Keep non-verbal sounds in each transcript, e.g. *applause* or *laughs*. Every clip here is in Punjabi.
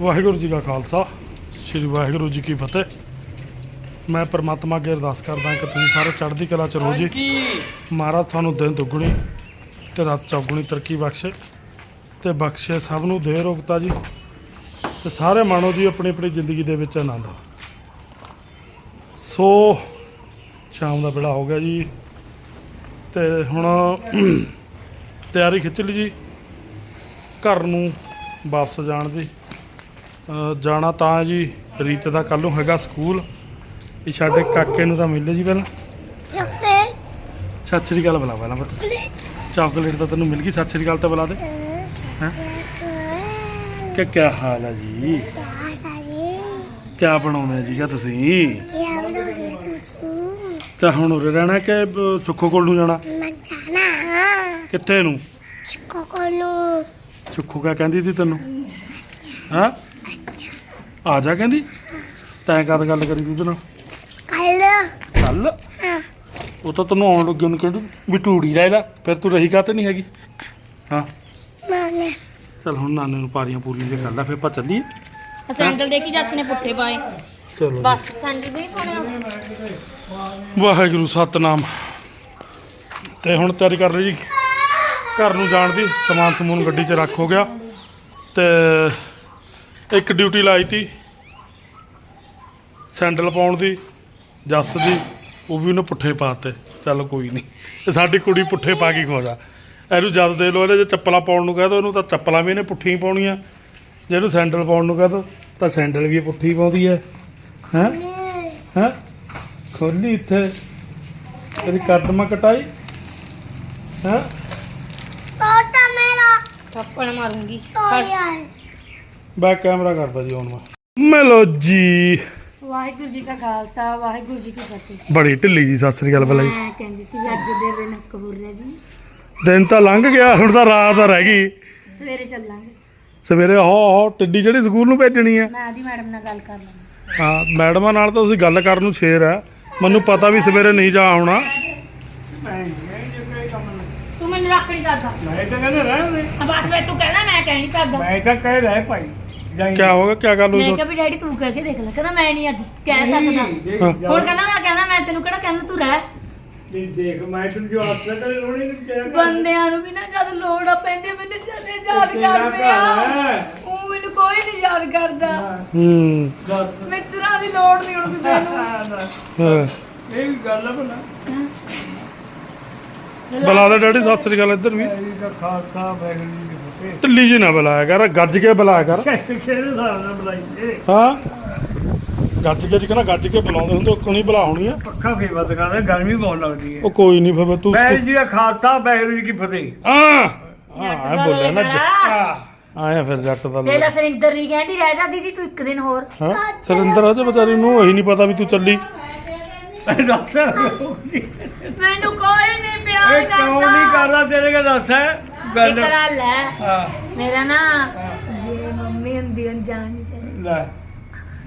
ਵਾਹਿਗੁਰੂ ਜੀ ਕਾ ਖਾਲਸਾ ਸ੍ਰੀ ਵਾਹਿਗੁਰੂ ਜੀ ਕੀ ਫਤਿਹ। ਮੈਂ ਪਰਮਾਤਮਾ ਅੱਗੇ ਅਰਦਾਸ ਕਰਦਾ ਕਿ ਤੁਸੀਂ ਸਾਰੇ ਚੜ੍ਹਦੀ ਕਲਾ ਚ ਰਹੋ ਜੀ। ਮਹਾਰਾਜ ਤੁਹਾਨੂੰ ਦਿਨ ਦੁੱਗਣੀ ਤੇ ਰਾਤ ਚੌਗੁਣੀ ਤਰੱਕੀ ਬਖਸ਼ੇ ਤੇ ਬਖਸ਼ੇ ਸਭ ਨੂੰ ਦੇ ਰੋਗਤਾ ਜੀ ਤੇ ਸਾਰੇ ਮਾਣੋ ਜੀ ਆਪਣੀ ਆਪਣੀ ਜ਼ਿੰਦਗੀ ਦੇ ਵਿੱਚ ਆਨੰਦ ਸੋ ਸ਼ਾਮ ਦਾ ਵੇਲਾ ਹੋ ਗਿਆ ਜੀ ਤੇ ਹੁਣ ਤਿਆਰੀ ਖਿੱਚ ਲਈ ਜੀ। ਘਰ ਨੂੰ ਵਾਪਸ ਜਾਣ ਦੀ। ਜਾਣਾ ਤਾਂ ਜੀ ਰੀਤ ਦਾ ਕੱਲ ਨੂੰ ਹੈਗਾ ਸਕੂਲ। ਇਹ ਸਾਡੇ ਕਾਕੇ ਨੂੰ ਤਾਂ ਮਿਲੇ ਜੀ ਪਹਿਲਾਂ। ਸਤਿ ਸ੍ਰੀ ਅਕਾਲ ਬੁਲਾ ਪਹਿਲਾਂ ਬਸ ਚਾਕਲੇਟ ਤਾਂ ਤੈਨੂੰ ਮਿਲ ਗਈ ਸਤਿ ਸ੍ਰੀ ਅਕਾਲ ਤਾਂ ਬੁਲਾ ਦੇ। ਹੈਂ ਕਿ ਕੀ ਹਾਲ ਹੈ ਜੀ? ਕੀ ਬਣਾਉਂਦੇ ਜੀਗਾ ਤੁਸੀਂ? ਤਾਂ ਹੁਣ ਉਰੇ ਰਹਿਣਾ ਕਿ ਸੁੱਖੋ ਕੋਲ ਨੂੰ ਜਾਣਾ? ਕਿੱਥੇ ਨੂੰ। ਸੁੱਖੋ ਕਿਆ ਕਹਿੰਦੀ ਸੀ ਤੈਨੂੰ? ਹਾਂ? ਆ ਜਾ ਕਹਿੰਦੀ। ਤੈਂ ਕਦ ਗੱਲ ਕਰੀ ਉਹਦੇ ਨਾਲ? ਕੱਲ। ਉਹ ਤਾਂ ਤੈਨੂੰ ਆਉਣ ਲੱਗੇ ਉਹਨੂੰ ਕਹਿੰਦੀ ਵੀ ਟੂੜੀ ਲੈ ਲੈ ਫਿਰ ਤੂੰ ਰਹੀ ਕਾਤੇ ਨਹੀਂ ਹੈਗੀ? ਹਾਂ। ਚਲ ਹੁਣ ਨਾਨੇ ਨੂੰ ਪਾਰੀਆਂ ਪੂਰੀਆਂ ਜੇ ਕਰ ਲੈ ਫਿਰ ਆਪਾਂ ਚੱਲੀਏ। ਸੈਂਡਲ ਦੇਖੀ ਜੱਸ ਨੇ ਪੁੱਠੇ ਪਾਏ। ਚਲੋ। ਬਸ ਸੈਂਡਲ ਵੀ ਪਾਉਣੇ। ਵਾਹਿਗੁਰੂ ਸਤਨਾਮ। ਤੇ ਹੁਣ ਤਿਆਰੀ ਕਰ ਲਈ ਜੀ। ਘਰ ਨੂੰ ਜਾਣ ਦੀ ਸਮਾਨ ਸਮੂਨ ਗੱਡੀ 'ਚ ਰੱਖ ਹੋ ਗਿਆ। ਤੇ ਇੱਕ ਡਿਊਟੀ ਲਾਈ ਤੀ। ਸੈਂਡਲ ਪਾਉਣ ਦੀ ਜੱਸ ਦੀ ਉਹ ਵੀ ਉਹਨੇ ਪੁੱਠੇ ਪਾਤੇ। ਚੱਲ ਕੋਈ ਨਹੀਂ ਸਾਡੀ ਕੁੜੀ ਪੁੱਠੇ ਪਾ ਕੇ ਖੋਜਾ। ਇਹਨੂੰ ਜਦ ਦੇ ਲੋ ਇਹਨੇ ਜੇ ਚੱਪਲਾਂ ਪਾਉਣ ਨੂੰ ਕਹਿ ਦੋ ਇਹਨੂੰ ਤਾਂ ਚੱਪਲਾਂ ਵੀ ਇਹਨੇ ਪੁੱਠੀਆਂ ਪਾਉਣੀਆਂ। ਜੇ ਇਹਨੂੰ ਸੈਂਡਲ ਪਾਉਣ ਨੂੰ ਕਹਿ ਦੋ ਤਾਂ ਸੈਂਡਲ ਵੀ ਇਹ ਪੁੱਠੀ ਪਾਉਂਦੀ ਹੈ। ਹੈਂ? ਹੈਂ? ਖੋਲੀ ਇੱਥੇ। ਤੇਰੀ ਕਦਮ ਕਟਾਈ। ਹੈਂ? ਥੱਪੜ ਮਾਰੂੰਗੀ। ਬੈਕ ਕੈਮਰਾ ਕਰਦਾ ਜੀ ਹੁਣ ਮੈਂ। ਮਿਲੋ ਜੀ। ਵਾਹਿਗੁਰੂ ਜੀ ਕਾ ਖਾਲਸਾ ਵਾਹਿਗੁਰੂ ਜੀ ਕੀ ਫਤਿਹ। ਬੜੀ ਢਿੱਲੀ ਜੀ ਸਤਿ ਸ੍ਰੀ ਅਕਾਲ ਬਲਾਈ ਮੈਂ ਕਹਿੰਦੀ ਸੀ ਵੀ ਅੱਜ ਦੇ ਦਿਨ ਕਬੂਰ ਰਿਹਾ ਜੀ। ਦਿਨ ਤਾਂ ਲੰਘ ਗਿਆ ਹੁਣ ਤਾਂ ਰਾਤ ਰਹਿ ਗਈ। ਸਵੇਰੇ ਚੱਲਾਂਗੇ। ਸਵੇਰੇ ਹੋ ਹੋ ਟਿੱਡੀ ਜਿਹੜੀ ਸਕੂਲ ਨੂੰ ਭੇਜਣੀ ਹੈ ਮੈਂ ਆਦੀ ਮੈਡਮ ਨਾਲ ਗੱਲ ਕਰ ਲਾਂਗੀ। ਹਾਂ ਮੈਡਮਾਂ ਨਾਲ ਤਾਂ ਤੁਸੀਂ ਗੱਲ ਕਰਨ ਨੂੰ ਸ਼ੇਰ ਹੈ ਮੈਨੂੰ ਪਤਾ ਵੀ ਸਵੇਰੇ ਨਹੀਂ ਜਾ ਆਉਣਾ। ਤੂੰ ਮੈਨੂੰ ਰੱਖ ਨਹੀਂ ਸਕਦਾ। ਮੈਂ ਤਾਂ ਕਹਿੰਦਾ ਰਹਿਣ ਦੇ। ਆ ਬਸ ਵੇ ਤੂੰ ਕਹਿੰਦਾ ਮੈਂ ਕਹਿ ਨਹੀਂ ਸਕਦਾ। ਮੈਂ ਤਾਂ ਕਹਿ ਰਿਹਾ ਭਾਈ। ਜਾਈਂ ਕੀ ਹੋ ਗਿਆ ਕੀ ਗੱਲ ਮੈਂ ਹੋਈ ਕਿਹਾ ਵੀ ਡੈਡੀ ਤੂੰ ਕਹਿ ਕੇ ਦੇਖ ਲੈ ਕਹਿੰਦਾ ਮੈਂ ਨਹੀਂ ਅੱਜ ਕਹਿ ਸਕਦਾ। ਹੁਣ ਕਹਿੰਦਾ ਮੈਂ ਕਹਿੰਦਾ ਮੈਂ ਤੈਨੂੰ ਕਿਹੜਾ ਕਹਿੰਦਾ ਤੂੰ ਰਹਿ। ਦੇਖ ਮੈਂ ਤੈਨੂੰ ਜਵਾਬ ਤਾਂ ਕਦੇ ਲੋੜ ਹੀ ਨਹੀਂ ਚਾਹਿਆ ਬੰਦਿਆਂ ਨੂੰ ਵੀ ਨਾ ਜਦ ਲੋੜ ਆ ਪੈਂਦੀ ਮੈਨੂੰ ਜਦ ਯਾਦ ਕਰਦੇ ਆ। ਉਹ ਮੈਨੂੰ ਕੋਈ ਨਹੀਂ ਯਾਦ ਕਰਦਾ। ਹੂੰ। ਮਿੱਤਰਾਂ ਦੀ ਲੋੜ ਨਹੀਂ ਹੁਣ ਕਿਸੇ ਨੂੰ। ਹਾਂ। ਇਹ ਵੀ ਗੱਲ ਆ ਭਲਾ। ਬੁਲਾ ਦੇ ਡੈਡੀ ਸਤਿ ਸ੍ਰੀ ਅਕਾਲ ਇੱਧਰ ਵੀ। ਇਹ ਦਾ ਖਾਲਸਾ ਵਾਹਿਗੁਰੂ ਜੀ ਕੀ ਫਤਿਹ। ਢਿੱਲੀ ਜੀ ਨਾ ਬੁਲਾਇਆ ਕਰ ਗੱਜ ਕੇ ਬੁਲਾਇਆ ਕਰ। ਕਿਹੜੇ ਹਿਸਾਬ ਨਾਲ ਬੁਲਾਈਏ ਹਾਂ। ਗੱਜ ਕੇ ਜਿਕਣਾ ਗੱਜ ਕੇ ਬੁਲਾਉਂਦੇ ਹੁੰਦੇ ਉਹ ਕੋਣੀ ਬੁਲਾ ਹੋਣੀ ਆ। ਪੱਖਾ ਫੇਵਾ ਦਿਖਾਦਾ ਗਰਮੀ ਬਹੁਤ ਲੱਗਦੀ ਹੈ। ਉਹ ਕੋਈ ਨਹੀਂ ਫਿਰ ਤੂੰ ਵਾਹਿਗੁਰੂ ਜੀ ਦਾ ਖਾਲਸਾ ਵਾਹਿਗੁਰੂ ਜੀ ਕੀ ਫਤਿਹ। ਹਾਂ। ਹਾਂ ਐਂ ਬੋਲਿਆ ਨਾ ਜ- ਹਾਂ ਆਇਆ ਫਿਰ ਜੱਟ ਦਾ ਤੇ ਲਾ ਸਰਿੰਦਰ ਨਹੀਂ ਕਹਿੰਦੀ ਰਹਿ ਜਾ ਦੀਦੀ ਤੂੰ ਇੱਕ ਦਿਨ ਹੋਰ। ਹਾਂ। ਸਰਿੰਦਰ ਅਜੇ ਵਿਚਾਰੀ ਨੂੰ ਇਹੀ ਨਹੀਂ ਪਤਾ ਵੀ ਤੂੰ ਚੱਲੀ। ਮੈਨੂੰ ਕੋਈ ਨਹੀਂ ਪਿਆਰ ਕਿਉਂ ਨਹੀਂ ਕਰਦਾ? ਤੇਰੇ ਕੇ ਦੱਸ ਗੱਲ ਇੱਕ ਗੱਲ ਹੈ। ਹਾਂ। ਮੇਰਾ ਨਾ ਜੇ ਮੰਮੀ ਹੁੰਦੀ ਉਹ ਜਾਣ ਨਹੀਂ ਸਕਦੀ। ਲੈ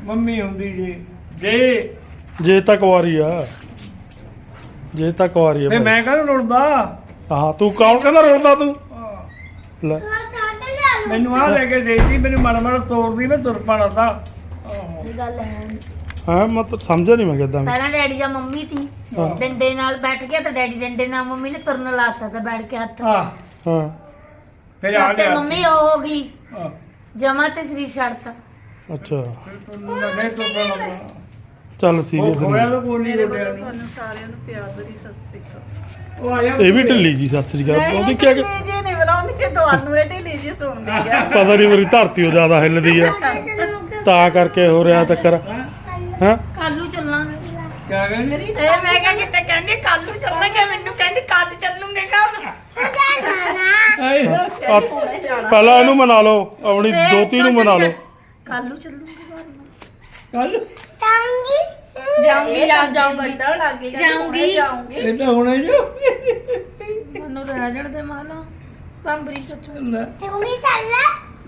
ਮੰਮੀ ਹੁੰਦੀ ਜੀ। ਜੇ। ਜੇ ਤੱਕ ਵਾਰੀ ਆ। ਜੇ ਤੱਕ ਵਾਰੀ ਆ ਤੇ। ਮੈਂ ਕਹਿੰਦਾ ਲੁੱਟਦਾ ਹਾਂ ਤੂੰ ਕੌਣ ਕਹਿੰਦਾ ਰੋਲਦਾ ਤੂੰ? ਲੈ। ਮੈਨੂੰ ਆ ਲੈ ਕੇ ਦੇਤੀ ਮੈਨੂੰ ਮਾੜਾ ਮਾੜਾ ਤੋੜਦੀ ਮੈਂ ਤੁਰ ਪਾਣਾ ਤਾਂ। ਇਹ ਗੱਲ ਹੈ। ਹਾਂ ਮੈਂ ਤਾਂ ਸਮਝਿਆ ਨਹੀਂ ਮੈਂ ਕਿਦਾਂ ਪਹਿਲਾਂ ਡੈਡੀ ਜਾਂ ਮੰਮੀ ਸੀ ਹਾਂ। ਡੰਡੇ ਨਾਲ ਬੈਠ ਗਿਆ ਤਾਂ ਡੈਡੀ ਡੰਡੇ ਨਾਲ ਮੰਮੀ ਨੇ ਤੁਰਨ ਲਾਤਾ ਤਾਂ ਬੈਠ ਕੇ ਹੱਥ। ਆ ਹਾਂ। ਫਿਰ ਆ ਜਦ ਤੇ ਗਿਆ ਮੰਮੀ ਉਹ ਹੋ ਗਈ। ਹਾਂ। ਜਮਾ ਤੇ ਸਰੀਰ ਛੱਡਤਾ। ਅੱਛਾ। ਫਿਰ ਤੂੰ ਨਹੀਂ ਤੁਰ ਪਾਣਾ ਚੱਲ ਉਹ ਸੀਰੀਅਸ। ਖੋਇਆ ਨਹੀਂ ਤਾਂ ਕੋਈ ਨਹੀਂ ਰੋਟਿਆ ਤੁਹਾਨੂੰ ਸਾਰਿਆਂ ਨੂੰ ਪਿਆਰ ਭਰੀ ਸਤਿ ਸ੍ਰੀ ਅਕਾਲ। ਉਹ ਆਇਆ ਇਹ ਵੀ ਢਿੱਲੀ ਜੀ ਸਤਿ ਸ੍ਰੀ ਅਕਾਲ। ਉਹਦੀ ਕੀ ਜੀ ਨਹੀਂ ਬੁਲਾਉਂਦੀ ਕਿ ਤੁਹਾਨੂੰ ਇਹ ਢਿੱਲੀ ਜੀ ਸੁਣਦੀ ਆ। ਪਤਾ ਨਹੀਂ ਮੇਰੀ ਧਰਤੀ ਉਹ ਜ਼ਿਆਦਾ ਹਿੱਲਦੀ ਆ। ਤਾਂ ਕਰਕੇ ਹੋ ਰਿਹਾ ਚੱਕਰ। ਹਾਂ। ਕੱਲ ਨੂੰ ਚੱਲਾਂਗੇ। ਕਿਆ ਕਹਿੰਦੀ? ਇਹ ਮੈਂ ਕਿਹਾ ਕਿਤੇ ਕਹਿੰਦੀ ਕੱਲ ਨੂੰ ਚੱਲਾਂਗੇ ਮੈਨੂੰ ਕਹਿੰਦੀ ਕੱਲ ਚੱਲੂਗੇ ਕੱਲ ਆਏ। ਪਹਿਲਾਂ ਇਹਨੂੰ ਮਨਾ ਲਓ ਆਪਣੀ ਦੋਤੀ ਨੂੰ ਮਨਾ ਲਓ। ਕੱਲ ਨੂੰ ਚੱਲੂਗੇ ਘਰ ਨੂੰ। ਕੱਲ? ਜਾਉਂਗੀ ਜਾ ਜਾਉਂਗੀ ਵੱਡਾ ਲੱਗੇ ਜਾਊਂਗੀ। ਜਾਊਂਗੀ। ਇਹ ਤਾਂ ਹੁਣੇ ਜੋ। ਮੈਨੂੰ ਰਹਿ ਜਣ ਦੇ ਮਾਲਾ ਪੰਬਰੀ ਸੱਚੋ ਲੈ।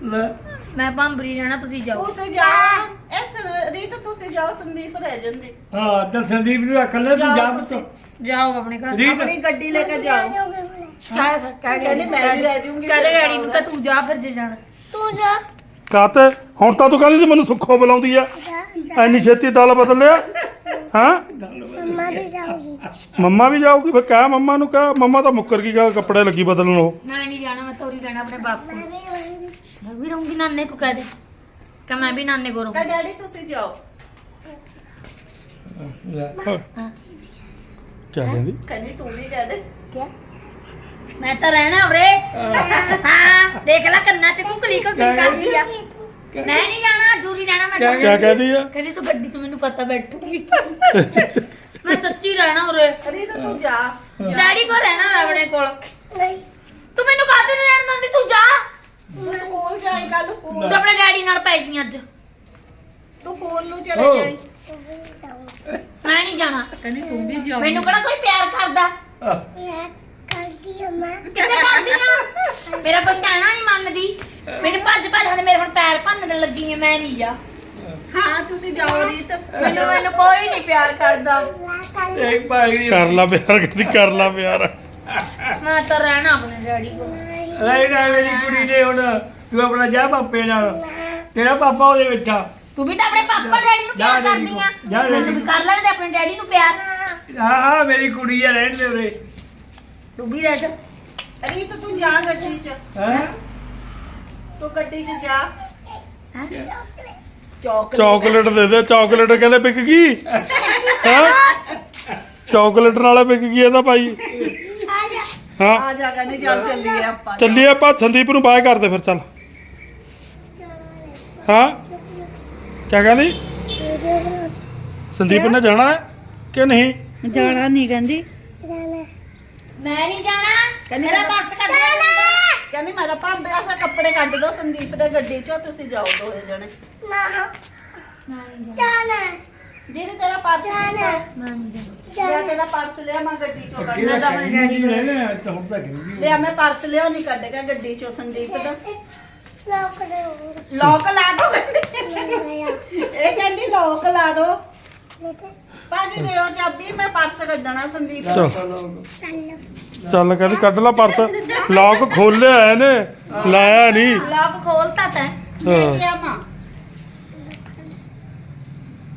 ਲੈ। ਮੈਂ ਪੰਬਰੀ ਜਾਣਾ ਤੁਸੀਂ ਜਾਓ। ਤੁਸੀਂ ਜਾ। ਇਸ ਰੀਤ ਤੁਸੀਂ ਜਾਓ ਸੰਦੀਪ ਰਹਿ ਜਾਂਦੇ। ਹਾਂ ਤਾਂ ਸੰਦੀਪ ਨੂੰ ਰੱਖ ਲੈ ਤੂੰ ਜਾ ਪੁੱਤ। ਜਾਓ ਆਪਣੇ ਘਰ। ਰੀਤ। ਆਪਣੀ ਗੱਡੀ ਲੈ ਕੇ ਜਾਓ। ਕਹਿ ਕਹਿ ਕਹਿੰਦੀ ਮੈਂ ਵੀ ਰਹਿ ਜਾਊਂਗੀ ਕਹਿੰਦੇ ਡੈਡੀ ਨੂੰ ਤਾਂ ਤੂੰ ਜਾ ਫਿਰ ਜੇ ਜਾਣਾ। ਤੂੰ ਜਾ। ਕਾਤੇ ਹੁਣ ਤਾਂ ਤੂੰ ਕਹਿੰਦੀ ਸੀ ਮੈਨੂੰ ਸੁੱਖੋ ਬੁਲਾਉਂਦੀ ਆ। ਐਨੀ ਛੇਤੀ ਦਲ ਬਦਲ ਲਿਆ ਹਾਂ? ਮੰਮਾ ਵੀ ਜਾਊਗੀ। ਮੰਮਾ ਵੀ ਜਾਊਗੀ ਫਿਰ ਕਹਿ ਮੰਮਾ ਨੂੰ ਕਹਿ ਮੰਮਾ ਤਾਂ ਮੁੱਕਰ ਗਈ ਗਾ ਕੱਪੜੇ ਲੱਗੀ ਬਦਲਣ ਉਹ। ਮੈਂ ਨਹੀਂ ਜਾਣਾ ਮੈਂ ਤੋਰੀ ਰਹਿਣਾ ਆਪਣੇ ਬਾਪ ਕੋਲ ਮੈਂ ਵੀ ਜਾਊਂਗੀ। ਮੈਂ ਵੀ ਰਹੂੰਗੀ ਨਾਨੇ ਕੋ ਕਹਿ ਦੇ ਕਿ ਮੈਂ ਵੀ ਨਾਨੇ ਕੋ ਰਹੂੰਗੀ। ਕਹ ਡੈਡੀ ਤੁਸੀਂ ਜਾਓ। ਕੀ ਕਹਿੰਦੀ? ਕਹਿੰਦੀ ਤੂੰ ਵੀ ਕਹਿ ਦੇ। ਕਿਆ? ਮੈਂ ਤਾਂ ਰਹਿਣਾ ਉਰੇ। ਹਾਂ। ਦੇਖ ਲੈ ਕੰਨਾਂ ਚ ਕੁਕਲੀ ਕੋ ਕੀ ਕਰਦੀ ਆ। ਮੈਂ ਨਹੀਂ ਜਾਣਾ ਦੂਰੀ ਰਹਿਣਾ ਮੈਂ ਤਾਂ। ਕੀ ਕਹਿੰਦੀ ਆ? ਕਹਿੰਦੀ ਤੂੰ ਗੱਡੀ 'ਚ ਮੈਨੂੰ ਪਤਾ ਬੈਠੂਗੀ। ਮੈਂ ਸੱਚੀ ਰਹਿਣਾ ਉਰੇ। ਰੀਤ ਤੂੰ ਜਾ। ਡੈਡੀ ਕੋ ਰਹਿਣਾ ਮੈਂ ਆਪਣੇ ਕੋਲ। ਨਹੀਂ। ਤੂੰ ਮੈਨੂੰ ਕਾਹਦੇ ਨਹੀਂ ਰਹਿਣ ਦਿੰਦੀ? ਤੂੰ ਜਾ। ਤੂੰ ਸਕੂਲ ਜਾਈ ਕੱਲ ਤੂੰ ਆਪਣੇ ਡੈਡੀ ਨਾਲ ਪੈ ਗਈ ਅੱਜ। ਤੂੰ ਫੋਨ ਨੂੰ ਚਲੇ ਓ। ਜਾਈ। ਤੂੰ ਵੀ ਜਾਊਂਗੀ ਮੈਂ ਨਹੀਂ ਜਾਣਾ। ਕਹਿੰਦੀ ਤੂੰ ਵੀ ਜਾ ਮੈਨੂੰ ਕਿਹੜਾ ਕੋਈ ਪਿਆਰ ਕਰਦਾ? ਮੈਂ ਕਰਦੀ ਆ ਮੈਂ। ਕਿੱਥੇ ਕਰਦੀ ਆ? ਮੇਰਾ ਕੋਈ ਕਹਿਣਾ ਨਹੀਂ ਮੰਨਦੀ। ਮੈਨੂੰ ਭੱਜ ਭੱਜ ਹਲੇ ਮੇਰੇ ਹੁਣ ਪੈਰ ਭੰਨਣ ਲੱਗੀ ਐ ਮੈਂ ਨਹੀਂ ਜਾ। ਹਾਂ ਤੁਸੀਂ ਜਾਓ ਰੀਤ। ਮੈਨੂੰ ਮੈਨੂੰ ਕੋਈ ਨਹੀਂ ਪਿਆਰ ਕਰਦਾ। ਕਰ ਇੱਕ ਭਾਈ ਕਰ ਲਾ ਪਿਆਰ ਕਰ ਲਾ ਪਿਆਰ। ਮੈਂ ਤਾਂ ਰਹਿਣਾ ਆਪਣੇ ਡੈਡੀ ਕੋਲ। ਰਹਿ ਰਹਿ ਮੇਰੀ ਕੁੜੀ ਨੇ ਹੁਣ ਤੂੰ ਆਪਣਾ ਜਾ ਪਾਪੇ ਨਾਲ। ਤੇਰਾ ਪਾਪਾ ਉਹਦੇ ਵਿੱਚ ਆ। ਤੂੰ ਵੀ ਤਾਂ ਆਪਣੇ ਪਾਪਾ ਡੈਡੀ ਨੂੰ ਪਿਆਰ ਕਰਦੀ ਆ। ਜਾ ਮੈਨੂੰ ਵੀ ਕਰ ਲੈਂਦੇ ਆਪਣੇ ਡੈਡੀ ਨੂੰ ਪਿਆਰ। ਹਾਂ ਹਾਂ ਮੇਰੀ ਕੁੜੀ ਆ ਰਹਿਣ ਦੇ ਉਰੇ। ਤੂੰ ਵੀ ਰਹਿ ਜਾ। ਰੀਤ ਤੂੰ ਜਾ ਗੱਡੀ 'ਚ। ਹੈ? ਤੂੰ ਗੱਡੀ 'ਚ ਜਾ। ਹੈਂ? ਚੌਕ ਚਾਕਲੇਟ ਦੇ ਦੇ ਚਾਕਲੇਟ ਕਹਿੰਦੇ ਵਿਕ ਗਈ। *laughs* ਹਾਂ? ਚਾਕਲੇਟ ਨਾਲੇ ਵਿਕ ਗਈ ਇਹਦਾ ਭਾਈ। ਆ ਜਾ ਹਾਂ। ਆ ਜਾ ਕਹਿੰਦੀ ਚੱਲ ਚੱਲੀਏ ਆਪਾਂ। ਚੱਲੀਏ ਆਪਾਂ ਸੰਦੀਪ ਨੂੰ ਬਾਏ ਕਰਦੇ ਫਿਰ ਚੱਲ। ਹਾਂ। ਕੀ ਕਹਿੰਦੀ? ਸੰਦੀਪ ਨੇ ਜਾਣਾ ਹੈ ਕਿ ਨਹੀਂ? ਜਾਣਾ ਨਹੀਂ ਕਹਿੰਦੀ। ਜਾਣਾ। ਮੈਂ ਨਹੀਂ ਜਾਣਾ। ਕਹਿੰਦੀ ਮੇਰਾ ਬੱਸ ਕੱਢ ਦੇ ਕਹਿੰਦੀ ਮੇਰਾ ਭਾਂਬੇ ਆਸਾ ਕੱਪੜੇ ਕੱਢ ਦੋ ਸੰਦੀਪ ਦੇ ਗੱਡੀ 'ਚੋਂ ਤੁਸੀਂ ਜਾਓ ਦੋਵੇਂ ਜਣੇ। ਨਾ ਮੈਂ ਨਹੀਂ ਜਾਣਾ। ਜਾਣਾ। ਦੀਦੀ ਤੇਰਾ ਪਰਸ ਜਾਣਾ। ਕਿੱਥੇ? ਮੈਂ ਨਹੀਂ ਜਾਣਾ। ਲਿਆ ਜਾਣਾ ਤੇਰਾ ਪਰਸ ਲਿਆ ਮੈਂ ਗੱਡੀ 'ਚੋਂ ਕੱਢ ਕਿਹੜਾ ਤਾਂ ਆਪਣੇ ਡੈਡੀ ਕੋਲ। ਰਹਿਣਾ ਤਾਂ ਹੁਣ ਤੱਕ ਨਹੀਂ ਲਿਆ ਮੈਂ ਪਰਸ ਲਿਆ ਨਹੀਂ ਕੱਢ ਕੇ ਗੱਡੀ 'ਚੋਂ ਸੰਦੀਪ ਦਾ। ਲੋਕ ਦੇ ਲੋਕ ਲਾ ਦੋ। ਇਹ ਕਹਿੰਦੀ ਲੋਕ ਲਾ ਦੋ। ਭਾਜੀ ਦਿਓ ਚਾਬੀ ਮੈਂ ਪਰਸ ਕੱਢਣਾ ਸੰਦੀਪ ਦਾ। ਚੱਲ। ਚੱਲ। ਚੱਲ। ਕਹਿੰਦੀ ਕੱਢ ਲਾ ਪਰਸ ਲੌਕ ਖੋਲਿਆ ਇਹਨੇ। ਲਾਇਆ ਨਹੀਂ। ਲੌਕ ਖੋਲਤਾ ਤੈਂ। ਲੈ ਹਾਂ।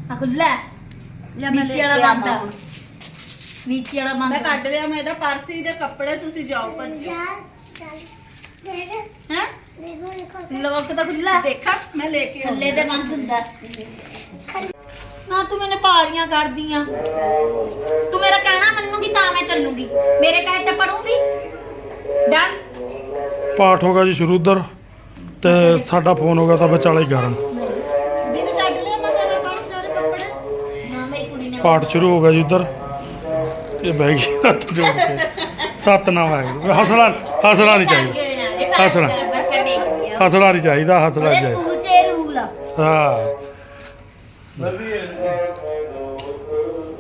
ਕੇ ਆਵਾਂ ਆ ਖੁੱਲਾ ਹੈ। ਲੈ ਮੈਂ ਨੀਚੇ ਲੈ ਵਾਲਾ ਕੇ ਬੰਦ। ਆ। ਆਵਾਂ ਨੀਚੇ ਵਾਲਾ ਮੈਂ ਬੰਦ ਕੱਢ ਲਿਆ ਮੈਂ ਇਹਦਾ ਪਰਸ ਹੀ ਦੇ ਕੱਪੜੇ ਤੁਸੀਂ ਜਾਓ ਭੱਜੋ ਜਾ ਚੱਲ। ਦੇਖ ਹੈ? ਦੇਖੋ ਦੇਖੋ। ਲੌਕ ਤਾਂ ਖੁੱਲਾ ਹੈ। ਦੇਖਾ ਮੈਂ ਲੈ ਕੇ ਥੱਲੇ ਆਉਂਦੀ ਤੇ ਬੰਦ ਹੁੰਦਾ। ਹੈ। ਨਾ ਤੂੰ ਮੈਨੂੰ ਪਾਰੀਆਂ ਕਰਦੀਆਂ। ਤੂੰ ਮੇਰਾ ਕਹਿਣਾ ਮੰਨੂਗੀ ਤਾਂ ਮੈਂ ਚੱਲੂਗੀ। ਮੇਰੇ ਕਹੇ ਤੇ ਪੜੂਗੀ? ਡਨ। ਪਾਠ ਹੋ ਗਿਆ ਜੀ ਸ਼ੁਰੂ ਉਧਰ ਤੇ ਸਾਡਾ ਫੋਨ ਹੋ ਗਿਆ ਤਾਂ ਵਿਚਾਲੇ ਹੀ ਗਰਮ ਦੀਦੀ ਕੱਢ ਪਾਠ ਸ਼ੁਰੂ ਹੋ ਗਿਆ ਜੀ ਉਧਰ। ਇਹ ਬਹਿ ਗਈ ਹੱਥ ਜੋੜ ਕੇ। ਸਤਨਾਮ ਵਾਹਿਗੁਰੂ। ਹੱਸਣਾ ਹੱਸਣਾ ਨਹੀਂ ਚਾਹੀਦਾ। ਹੱਸਣਾ। ਹੱਸਣਾ ਨਹੀਂ ਚਾਹੀਦਾ ਹੱਸਣਾ ਨਹੀਂ ਚਾਹੀਦਾ। ਸਕੂਲ ਚ ਇਹ ਰੂਲ ਆ। ਹਾਂ।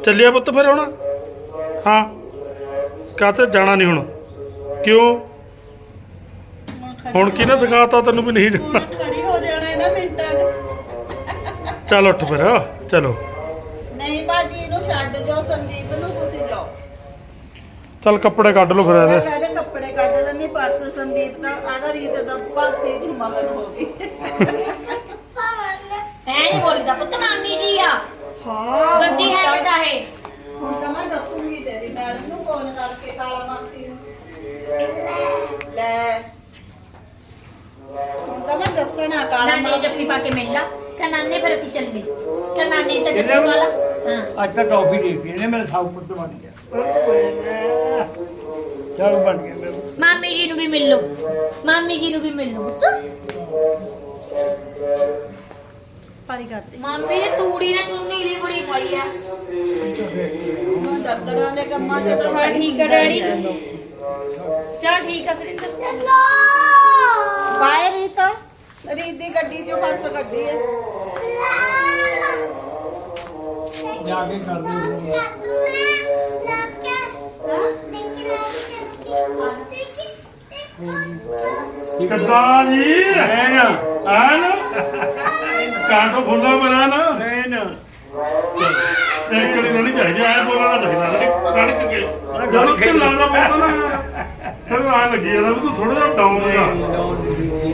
ਚੱਲਿਆ ਪੁੱਤ ਫਿਰ ਹੁਣ। ਹਾਂ। ਕਾਤੇ ਜਾਣਾ ਨਹੀਂ ਹੁਣ? ਕਿਉਂ? ਹੁਣ ਕਿਹਨੇ ਸਿਖਾਤਾ ਤੈਨੂੰ ਵੀ ਨਹੀਂ ਜਾਣਾ। ਖੜੀ ਹੋ ਜਾਣਾ ਇਹਨਾਂ ਮਿੰਟਾਂ 'ਚ। ਚੱਲ ਉੱਠ ਫਿਰ। ਚਲੋ। ਛੱਡ ਜਾਓ ਸੰਦੀਪ ਨੂੰ ਤੁਸੀਂ ਜਾਓ। ਚੱਲ ਕੱਪੜੇ ਕੱਢ ਲਓ ਫਿਰ ਮੈਂ ਇਹਦੇ ਕਹਿੰਦੇ ਕੱਪੜੇ ਕੱਢ ਲੈਣੀ ਪਰਸ ਸੰਦੀਪ ਦਾ ਆਦਾ ਰੀਤ ਦਾ ਭਾਪੀ ਚ ਮਗਨ ਹੋ ਗਈ। ਐ ਨਹੀਂ ਬੋਲੀਦਾ ਪੁੱਤ ਮਾਮੀ ਜੀ ਆ। ਹਾਂ ਗੱਡੀ ਹੈ ਹੁਣ ਤਾਂ- ਬੇਟਾ ਇਹ। ਹੁਣ ਤਾਂ ਮੈਂ ਦੱਸੂਗੀ ਤੇਰੀ ਮੈਡਮ ਨੂੰ ਫੋਨ ਕਰਕੇ ਕਾਲਾ ਮਾਸੀ ਨੂੰ। ਲੈ। ਹੁਣ ਤਾਂ ਮੈਂ ਦੱਸਣਾ ਕਾਲਾ ਮਾਸੀ ਜੱਫੀ ਪਾ ਕੇ ਮਿਲ ਲਾ ਤੇ ਨਾਨੇ ਫਿਰ ਅਸੀਂ ਚੱਲੇ। ਤੇ ਨਾਨੇ ਤੇ ਜੱਫੀ ਕਿੰਨੇ ਪਾ ਲਾ ਹਾਂ। ਅੱਜ ਤਾਂ ਟੌਫੀ ਦੇਤੀ ਇਹਨੇ ਮੇਰੇ ਸਾਹ ਉੱਪਰ ਤੋਂ ਬਣ ਗਿਆ। ਚਲ ਬਣ ਗਿਆ ਮੇਰਾ ਮਾਮੀ ਜੀ ਨੂੰ ਵੀ ਮਿਲ ਲਓ। ਮਾਮੀ ਜੀ ਨੂੰ ਵੀ ਮਿਲ ਲਓ ਪੁੱਤ। ਪਾਰੀ ਕਰਦੇ। ਮਾਮੀ ਦੀ ਤੂੜੀ ਨੇ ਚੁੰਨੀ ਦੀ ਬੜੀ ਪਾਈ ਆ। ਹੁਣ ਦਫ਼ਤਰਾਂ ਦੇ ਕੰਮਾਂ 'ਚ ਤਾਂ ਹਾਂ, ਠੀਕ ਹੈ ਡੈਡੀ। ਚਲ ਠੀਕ ਆ ਸੁਰਿੰਦਰ। ਚੱਲੋ! ਬਾਏ ਰੀਤ ਦੀ ਗੱਡੀ 'ਚੋਂ ਪਰਸ ਕੱਢੀ ਹੈ। ਜਾ ਕੇ ਕਰ ਦੇ ਕਿੱਦਾਂ ਜੀ? ਐਨ। ਐਨ? ਕਾਂਟੋ ਫੁੱਲਾ ਬਣਾ ਨਾ। ਐਨ। ਇੱਕ ਵਾਰੀ ਨਹੀਂ ਚਾਹੀਦੀ ਐ ਬੋਲਣਾ ਚਾਹੀਦਾ। ਕਣਕ ਕੇ। ਜਦੋਂ ਦਾ ਬੋਲਦਾ ਨਾ ਫਿਰ ਆ ਲੱਗੀ ਜਾਂਦਾ ਤੂੰ ਥੋੜਾ ਜਿਹਾ ਡਾਊਨ ਜਾ।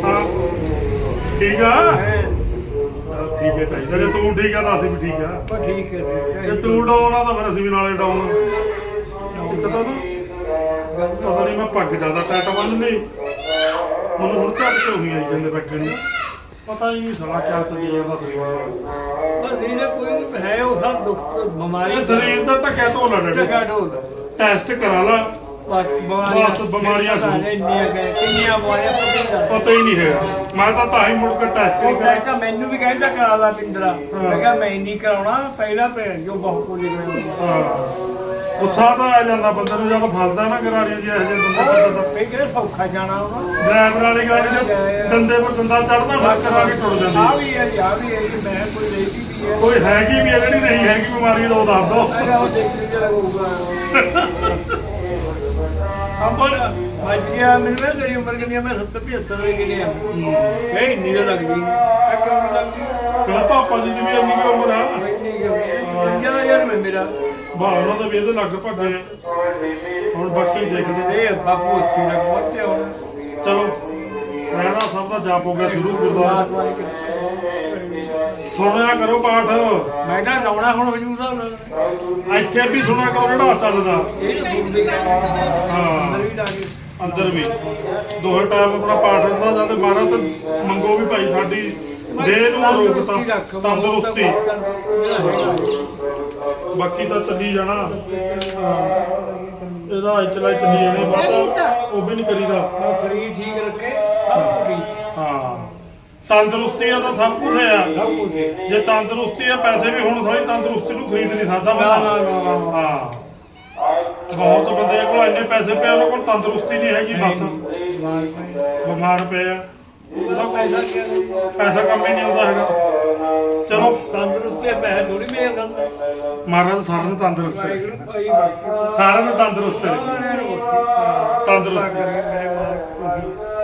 ਹਾਂ। ਠੀਕ ਆ? ਹੈਂ। ਚੱਲ ਠੀਕ ਹੈ ਚਾਹੀਦਾ। ਜੇ ਤੂੰ ਠੀਕ ਆ ਤਾਂ ਅਸੀਂ ਵੀ ਠੀਕ ਆ। ਉਹ ਠੀਕ ਹੈ ਜੇ ਤੂੰ ਡਾਉਨ ਆ ਤਾਂ ਫਿਰ ਅਸੀਂ ਵੀ ਨਾਲੇ ਡਾਉਨ ਇੱਕ ਤਾਂ ਪਤਾ ਨਹੀਂ ਮੈਂ ਪੱਗ ਜ਼ਿਆਦਾ ਟੈਟ ਬੰਨ ਲਈ ਮੈਨੂੰ ਹੁਣ ਝੱਟ ਕੇ ਹੋਈ ਆਈ ਜਾਂਦੇ ਪੱਗ ਨੂੰ। ਪਤਾ ਹੀ ਨਹੀਂ ਸਾਲਾ ਕਿਆ ਚੱਲੀ ਜਾਂਦਾ ਸਰੀਰ ਬਸ ਇਹਨੇ ਕੋਈ ਹੈ ਉਹ ਸਭ ਦੁੱਖ ਬਿਮਾਰੀ ਸਰੀਰ ਦਾ ਢੱਕਿਆ ਧੋਲਾ ਟਕਾ ਡੱਡੇ ਢੋਲ। ਟੈਸਟ ਕਰਾ ਲਾ। ਬਸ ਬਸ ਬਿਮਾਰੀਆਂ ਸ਼ੁਰੂ। ਇੰਨੀਆਂ ਕਿ ਕਿੰਨੀਆਂ ਬਿਮਾਰੀਆਂ ਪਤਾ ਪਤਾ ਹੀ ਨਹੀਂ ਹੈ ਮੈਂ ਤਾਂ ਤਾਂ ਹੀ ਮੁੜ ਕੇ ਟੈਸਟ ਉਹ ਨਹੀਂ ਕਰਾ ਕਹਿੰਦਾ ਮੈਨੂੰ ਵੀ ਕਹਿੰਦਾ ਕਰਾ ਲਾ ਪਿੰਦਰਾ ਮੈਂ ਕਿਹਾ ਮੈਂ ਨਹੀਂ ਕਰਾਉਣਾ ਪਹਿਲਾਂ ਭੈਣ ਜੋ ਬਹੁਤ ਕੁਝ ਕਰਾਉਣਾ ਹਾਂ। ਗੁੱਸਾ ਤਾਂ ਆ ਜਾਂਦਾ ਬੰਦੇ ਨੂੰ ਜਦੋਂ ਫਸਦਾ ਨਾ ਗਰਾਰੀਆਂ ਜੀ ਇਹੋ ਜਿਹੇ ਬੰਦੇ ਕੋਲ ਤਾਂ ਇਹ ਕਿਹੜੇ ਸੌਖਾ ਜਾਣਾ ਉਹਨਾਂ ਡਰਾਈਵਰ ਵਾਲੀ ਗਾੜੀ ਦੇ ਦੰਦੇ ਪਰ ਦੰਦਾ ਚੜਦਾ ਫੱਕ ਆ ਕੇ ਟੁੱਟ ਆ ਜਾਂਦੀ ਵੀ ਹੈ ਆ ਵੀ ਹੈ ਜੀ, ਮੈਂ ਕੋਈ ਲੈ ਵੀ ਹੈ। ਕੋਈ ਹੈਗੀ ਵੀ ਹੈ ਜਿਹੜੀ ਨਹੀਂ ਹੈਗੀ ਬਿਮਾਰੀ ਦਾ ਉਹ ਦੱਸ ਦੋ। ਅਰੇ ਉਹ ਦੇਖ ਕੇ ਲੱਗੂਗਾ ਅੰਬਰ ਮੱਜ ਗਿਆ ਮੈਨੂੰ ਨਾ ਤੇਰੀ ਉਮਰ ਕਿੰਨੀ ਆ? ਮੈਂ 70 75 ਦੇ ਕਿੰਨੇ ਆ। ਇਹ ਇੰਨੀ ਤਾਂ ਲੱਗਦੀ ਨਹੀਂ ਇਹ ਕਿਉਂ ਨਹੀਂ ਲੱਗਦੀ ਕਿਉਂ ਪਾਪਾ ਜੀ ਦੀ ਵੀ ਇੰਨੀ ਕੁ ਉਮਰ ਆ। ਇੰਨੀ ਕਿਉਂ ਪੰਜਾਹ ਯਾਰ ਮੈਂ ਮੇਰਾ। ਬਾਹਰ ਦਾ ਵੀ ਇਹਦੇ ਲੱਗ ਭੱਜੇ। ਹੁਣ ਬਾਕੀ ਦੇਖਦੇ। ਇਹ ਬਾਪੂ 80 ਲੱਗ ਪਹੁੰਚਿਆ ਹੁਣ। ਚਲੋ। ਰਹਿਣਾ ਸਭ ਦਾ ਜਾਪ ਹੋ ਗਿਆ ਸ਼ੁਰੂ ਗੁਰਦੁਆਰਾ। ਸੁਣਿਆ ਕਰੋ ਪਾਠ। ਮੈਂ ਕਿਹਾ ਲਾਉਣਾ ਹੁਣ ਹਜੂਰ ਸਾਹਿਬ ਇੱਥੇ ਵੀ ਸੁਣਿਆ ਕਰੋ ਜਿਹੜਾ ਚੱਲਦਾ। ਹਾਂ। ਅੰਦਰ ਵੀ ਦੋਹੇ ਟਾਈਮ ਆਪਣਾ ਪਾਠ ਹੁੰਦਾ ਜਦ ਮਹਾਰਾਜ ਤੋਂ ਮੰਗੋ ਵੀ ਭਾਈ ਸਾਡੀ ਦੇਹ ਨੂੰ ਰੋਕਤਾ ਤੰਦਰੁਸਤੀ। ਬਾਕੀ ਤਾਂ ਚੱਲੀ ਜਾਣਾ। ਇਹਦਾ ਚਲਾਈ ਚੱਲੀ ਜਾਣੇ। ਬਾਅਦ ਉਹ ਵੀ ਨਹੀਂ ਕਰੀਦਾ। ਸਰੀਰ ਠੀਕ ਰੱਖੇ। ਹਾਂ। ਤੰਦਰੁਸਤੀ ਆ ਤਾਂ ਸਭ ਕੁਝ ਆ ਸਭ ਕੁਝ ਹੈ। ਜੇ ਤੰਦਰੁਸਤੀ ਆ ਪੈਸੇ ਵੀ ਹੁਣ ਸਾਰੀ ਤੰਦਰੁਸਤੀ ਨੂੰ ਖਰੀਦ ਨਹੀਂ ਸਕਦਾ ਨਾ, ਨਾ, ਨਾ, ਨਾ। ਹਾਂ। ਬਹੁਤ ਬੰਦੇ ਕੋਲ ਇੰਨੇ ਪੈਸੇ ਪਏ ਉਹਨਾਂ ਕੋਲ ਤੰਦਰੁਸਤੀ ਨਹੀਂ ਹੈਗੀ ਬਸ। ਬਿਮਾਰ ਪਏ ਆ। ਉਹਦਾ ਪੈਸਾ ਕੰਮ ਹੀ ਨਹੀਂ ਆਉਂਦਾ ਹੈਗਾ। ਚਲੋ। ਤੰਦਰੁਸਤੀ ਹੈ, ਪੈਸੇ ਥੋੜੀ ਮੇਰ ਕਰਦਾ ਮਹਾਰਾਜ ਸਾਰਿਆਂ ਨੂੰ ਤੰਦਰੁਸਤ ਰੱਖੇ। ਵਾਹਿਗੁਰੂ ਭਾਈ ਸਾਰਿਆਂ ਨੂੰ ਤੰਦਰੁਸਤ ਰੱਖੇ। ਸਾਰਿਆਂ ਨੂੰ ਬਖਸ਼ੇ। ਤੰਦਰੁਸਤ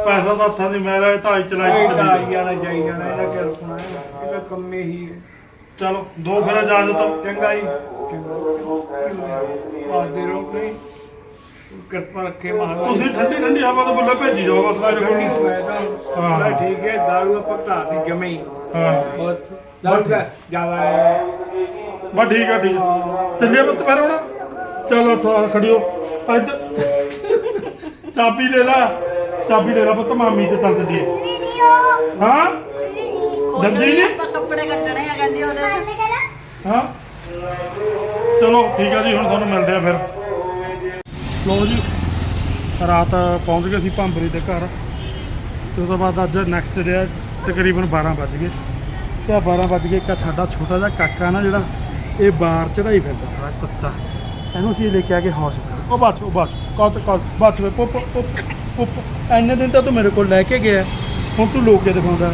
ਪੈਸਾ ਤਾਂ ਹੱਥਾਂ ਦੀ ਮਹਿਰ ਹੈ ਤਾਂ ਚਲਾਈ ਇਹ ਤਾਂ ਆਈ ਚੱਲੀ ਜਾਣਾ ਜਾਈ ਜਾਣਾ ਇਹਦਾ ਕੀ ਰੁਕਣਾ ਹੈ? ਇਹਦਾ ਕੰਮ ਹੀ ਹੈ। ਚਲੋ ਦੋ ਫਿਰ ਇਜਾਜ਼ਤ ਚੰਗਾ ਜੀ। ਵਾਦੇ ਰੋਕ ਨਹੀਂ ਕਿਰਪਾ ਰੱਖੇ ਮਹਾਰਾਜ। ਤੁਸੀਂ ਠੰਡੀ ਠੰਡੀ ਹਵਾ ਦੇ ਬੁੱਲੇ ਭੇਜੀ ਜਾਓ ਬਸ ਠੰਡੀ ਹੋਇਆ ਤਾਂ ਹਾਂ। ਹਾਂ ਠੀਕ ਹੈ ਦਾਰੂ ਘਰ ਦੀ ਜਮੇ ਹੀ। ਹਾਂ। ਬਹੁਤ ਦਾਰੂ ਦਾ ਜ਼ਿਆਦਾ ਹੈ। ਬਸ ਠੀਕ ਆ ਠੀਕ ਆ। ਚੱਲਿਆ ਪੁੱਤ ਫਿਰ ਹੁਣ। ਚਲੋ ਥੋੜਾ ਖੜਿਓ। ਅੱਜ ਚਾਬੀ ਲੈ ਲੈ। ਚਾਬੀ ਲੈ ਲੈ ਪੁੱਤ ਮਾਮੀ ਤੇ ਚੱਲ ਚੱਲੀਏ ਹਾਂ? ਦੰਦੀ ਨੀ? ਆਪਾਂ ਕੱਪੜੇ ਕੱਢਣੇ ਆ ਕਹਿੰਦੀ ਉਹਦੇ ਹਾਂ? ਚਲੋ ਠੀਕ ਆ ਜੀ ਹੁਣ ਤੁਹਾਨੂੰ ਮਿਲਦੇ ਆ ਫਿਰ। ਲੋ ਜੀ ਰਾਤ ਪਹੁੰਚ ਗਏ ਸੀ ਭਾਂਬਰੀ ਦੇ ਘਰ। ਤੇ ਉਸ ਤੋਂ ਬਾਅਦ ਅੱਜ ਨੈਕਸਟ ਡੇ ਤਕਰੀਬਨ 12 ਵੱਜ ਗਏ। ਤੇ ਆਹ 12 ਵੱਜ ਗਏ ਇੱਕ ਸਾਡਾ ਛੋਟਾ ਜਿਹਾ ਕਾਕਾ ਨਾ ਜਿਹੜਾ ਇਹ ਬਾਹਰ ਚੜਾਈ ਫਿਰਦਾ। ਬੜਾ ਕੁੱਤਾ। ਇਹਨੂੰ ਅਸੀਂ ਲੈ ਕੇ ਆ ਕੇ ਹਸਪੀਟਲ ਉਹ ਬਾਤ ਉਹ ਬਾਤ ਕਾਤ ਕਾਤ ਬਾਤ ਪੁੱਪ ਪੁੱਪ ਐਨੇ ਦਿਨ ਤਾਂ ਤੂੰ ਮੇਰੇ ਕੋਲ ਲੈ ਕੇ ਗਿਆ। ਹੁਣ ਤੂੰ ਲੋਕ ਕੇ ਦਿਖਾਉਂਦਾ।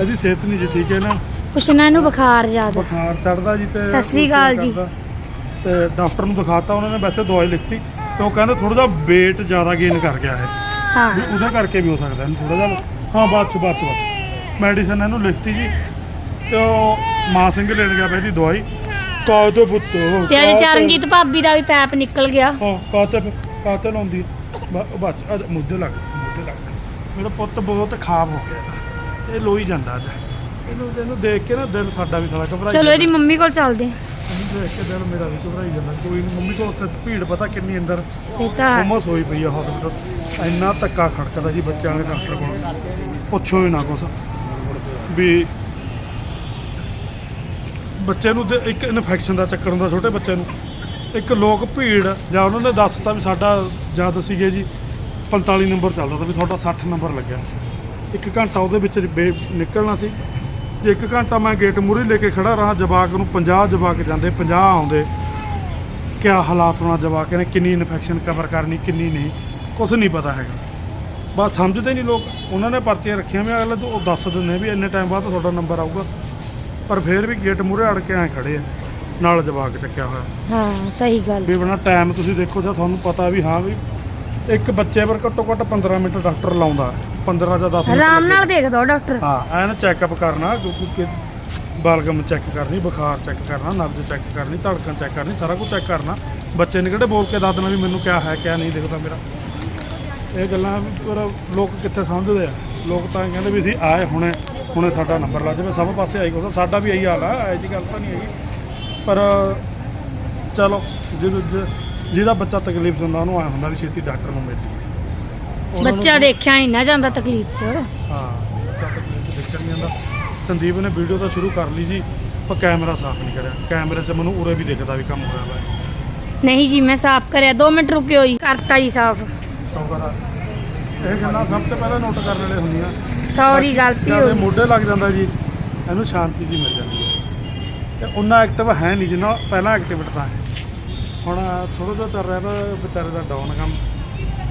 ਇਹਦੀ ਸਿਹਤ ਨਹੀਂ ਜੀ ਠੀਕ ਹੈ ਨਾ। ਕੁਛ ਨਾ ਇਹਨੂੰ ਬੁਖਾਰ ਜ਼ਿਆਦਾ। ਬੁਖਾਰ ਚੜਦਾ ਜੀ ਤੇ ਸਤਿ ਸ੍ਰੀ ਅਕਾਲ ਜੀ। ਤੇ ਡਾਕਟਰ ਨੂੰ ਦਿਖਾਤਾ ਉਹਨਾਂ ਨੇ ਵੈਸੇ ਦਵਾਈ ਲਿਖਤੀ। ਤੇ ਉਹ ਕਹਿੰਦੇ ਥੋੜਾ ਜਿਹਾ weight ਜ਼ਿਆਦਾ ਗੇਨ ਕਰ ਗਿਆ ਹੈ। ਵੀ ਹਾਂ ਉਹਦੇ ਕਰਕੇ ਵੀ ਹੋ ਸਕਦਾ ਇਹਨੂੰ ਥੋੜਾ ਜਿਹਾ। ਹਾਂ ਬਾਅਦ ਚ ਬਾਅਦ ਚ ਬਾਅਦ ਮੈਡੀਸਨ ਇਹਨੂੰ ਲਿਖਤੀ ਜੀ। ਤੇ ਉਹ ਮਾਂ ਸਿੰਘ ਲੈਣ ਗਿਆ ਪਹਿਲੀ ਦਵਾਈ। ਕਾਤੇ ਪੁੱਤ? ਤੇ ਅੱਜ ਚਰਨਜੀਤ ਭਾਬੀ ਦਾ ਵੀ ਪੈਪ ਨਿਕਲ ਗਿਆ। ਹਾਂ ਕਾਤੇ ਕਾਤੇ ਲਾਉਂਦੀ? ਹੈ? ਬਸ ਅੱਜ ਮੁੱਦੇ ਲੱਗ ਮੁੱਦੇ ਲੱਗ। ਮੇਰਾ ਪੁੱਤ ਬਹੁਤ ਖਾਬ ਹੋ ਗਿਆ। ਇਹ ਲੋਈ ਜਾਂਦਾ ਅੱਜ। ਇਹਨੂੰ ਇਹਨੂੰ ਦੇਖ ਕੇ ਨਾ ਦਿਲ ਸਾਡਾ ਵੀ ਸਾਲਾ ਘਬਰਾਈ ਚਲੋ ਇਹਦੀ। ਮੰਮੀ ਕੋਲ ਚੱਲਦੇ। ਇਹਨੂੰ ਦੇਖ ਕੇ ਦਿਲ ਮੇਰਾ ਵੀ ਘਬਰਾਈ ਜਾਂਦਾ। ਕੋਈ ਨੀ, ਮੰਮੀ ਕੋਲ ਉੱਥੇ ਭੀੜ ਪਤਾ ਕਿੰਨੀ ਅੰਦਰ। ਇਹ ਤਾਂ ਹੁਮਸ ਹੋਈ ਪਈ ਆ ਹਸਪੀਟਲ ਇੰਨਾ ਧੱਕਾ ਖੜਕਦਾ ਜੀ ਬੱਚਿਆਂ ਦੇ ਡਾਕਟਰ ਕੋਲ। ਪੁੱਛੋ ਹੀ ਨਾ ਕੁਛ। ਵੀ ਬੱਚੇ ਨੂੰ ਇੱਕ ਇਨਫੈਕਸ਼ਨ ਦਾ ਚੱਕਰ ਹੁੰਦਾ ਛੋਟੇ ਬੱਚੇ ਨੂੰ। ਇੱਕ ਲੋਕ ਭੀੜ, ਜਾਂ ਉਹਨਾਂ ਨੇ ਦੱਸਤਾ ਵੀ ਸਾਡਾ ਜਦ ਸੀਗੇ ਜੀ 45 ਨੰਬਰ ਚੱਲਦਾ ਤਾਂ ਵੀ ਤੁਹਾਡਾ 60 ਨੰਬਰ ਲੱਗਿਆ। ਇੱਕ ਘੰਟਾ ਉਹਦੇ ਵਿੱਚ ਬੇ- ਨਿਕਲਣਾ ਸੀ। ਜੇ ਇੱਕ ਘੰਟਾ ਮੈਂ ਗੇਟ ਮੂਹਰੇ ਲੈ ਕੇ ਖੜਾ ਰਹਾ, ਜਵਾਕ ਨੂੰ 50 ਜਵਾਕ ਜਾਂਦੇ 50 ਆਉਂਦੇ। ਕਿਆ ਹਾਲਾਤ ਹੋਣਾ ਜਵਾਕ ਨੇ, ਕਿੰਨੀ ਇਨਫੈਕਸ਼ਨ ਕਵਰ ਕਰਨੀ, ਕਿੰਨੀ ਨਹੀਂ ਕੁਝ ਨਹੀਂ ਪਤਾ ਹੈਗਾ। ਬਸ ਸਮਝਦੇ ਨਹੀਂ ਲੋਕ। ਉਹਨਾਂ ਨੇ ਪਰਚੀਆਂ ਰੱਖੀਆਂ ਵੀ, ਅਗਲੇ ਤੋਂ ਉਹ ਦੱਸ ਦਿੰਦੇ ਵੀ ਇੰਨੇ ਟਾਈਮ ਬਾਅਦ ਤੁਹਾਡਾ ਨੰਬਰ ਆਊਗਾ। ਪਰ ਫਿਰ ਵੀ ਗੇਟ ਮੂਹਰੇ ਅੜ ਕੇ ਐ ਖੜੇ ਆ। ਨਾਲ ਜਵਾਕ ਚੱਕਿਆ ਹੋਇਆ। ਹਾਂ ਸਹੀ ਗੱਲ। ਵੀ ਬਣਾ ਟਾਈਮ ਤੁਸੀਂ ਦੇਖੋ ਜਾਂ ਤੁਹਾਨੂੰ ਪਤਾ ਵੀ ਹਾਂ ਵੀ ਇੱਕ ਬੱਚੇ ਪਰ ਘੱਟੋ ਘੱਟ 15 ਮਿੰਟ ਡਾਕਟਰ ਲਾਉਂਦਾ 15 ਜਾਂ 10 ਮਿੰਟ ਆਰਾਮ। ਨਾਲ ਦੇਖ ਦੋ ਡਾਕਟਰ। ਹਾਂ ਐਨ ਚੈੱਕਅਪ ਕਰਨਾ ਕਿਉਂਕਿ ਕਿ ਬਲਗਮ ਚੈੱਕ ਕਰਨੀ ਬੁਖਾਰ ਚੈੱਕ ਕਰਨਾ ਨਬਜ਼ ਚੈੱਕ ਕਰਨੀ ਧੜਕਣ ਚੈੱਕ ਕਰਨੀ ਸਾਰਾ ਕੁਝ ਚੈੱਕ ਕਰਨਾ। ਬੱਚੇ ਨੇ ਕਿਹੜੇ ਬੋਲ ਕੇ ਦੱਸ ਦੇਣਾ ਵੀ ਮੈਨੂੰ ਕਿਆ ਹੈ ਕਿਆ ਨਹੀਂ ਦਿਖਦਾ ਮੇਰਾ। ਇਹ ਗੱਲਾਂ ਪਰ ਲੋਕ ਕਿੱਥੇ ਸਮਝਦੇ ਆ? ਲੋਕ ਤਾਂ ਕਹਿੰਦੇ ਵੀ ਅਸੀਂ ਆਏ ਹੁਣੇ ਹੁਣੇ ਸਾਡਾ ਨੰਬਰ ਲੱਗ ਜਾਵੇ ਸਭ ਪਾਸੇ ਆਈ ਕੋਸਾ ਸਾਡਾ ਵੀ ਇਹੀ ਹਾਲ ਆ ਐ ਜੀ ਗੱਲ ਤਾਂ ਨਹੀਂ ਹੈਗੀ। ਪਰ ਚਲੋ ਜਿਹਨੂੰ ਜਿ- ਜਿਹਦਾ ਬੱਚਾ ਤਕਲੀਫ ਦਿੰਦਾ ਉਹਨੂੰ ਆਇਆ ਹੁੰਦਾ ਵੀ ਛੇਤੀ ਡਾਕਟਰ ਨੂੰ ਮਿਲ ਨੂੰ- ਬੱਚਾ ਦੇਖਿਆ ਹੀ ਨਾ ਜਾਂਦਾ ਤਕਲੀਫ 'ਚ? ਹਾਂ ਬੱਚਾ ਤਕਲੀਫ ਚ ਦੇਖਣ ਨਹੀਂ ਆਉਂਦਾ ਸੰਦੀਪ ਨੇ ਵੀਡੀਓ ਤਾਂ ਸ਼ੁਰੂ ਕਰ ਲਈ ਜੀ ਪਰ ਕੈਮਰਾ ਸਾਫ਼ ਨਹੀਂ ਕਰਿਆ। ਕੈਮਰੇ 'ਚ ਮੈਨੂੰ ਉਰੇ ਵੀ ਦਿਖਦਾ ਵੀ ਕੰਮ ਹੋਇਆ ਵਾ। ਨਹੀਂ ਜੀ ਮੈਂ ਸਾਫ਼ ਕਰਿਆ। 2 ਮਿੰਟ ਰੁਕਿਓ ਹੀ ਕਰਤਾ ਜੀ ਸਾਫ਼। ਇਹ ਗੱਲਾਂ ਸਭ ਤੋਂ ਪਹਿਲਾਂ ਨੋਟ ਕਰਨ ਵਾਲੇ ਹੁੰਦੀਆਂ। ਸੌਰੀ ਗਲਤੀ ਹੋ ਗਈ। ਮੋਢੇ ਲੱਗ ਜਾਂਦਾ ਜੀ। ਇਹਨੂੰ ਸ਼ਾਂਤੀ ਜੀ ਮਿਲ ਜਾਂਦੀ ਤੇ ਉਹਨਾਂ ਐਕਟਿਵ ਹੈ ਨਹੀਂ ਜਿੰਨਾ ਪਹਿਲਾਂ ਐਕਟਿਵ ਤਾਂ। ਹੈ ਹੁਣ ਥੋੜਾ ਜਿਹਾ ਚੱਲ ਰਿਹਾ ਨਾ, ਵਿਚਾਰੇ ਦਾ ਡਾਊਨ ਕੰਮ।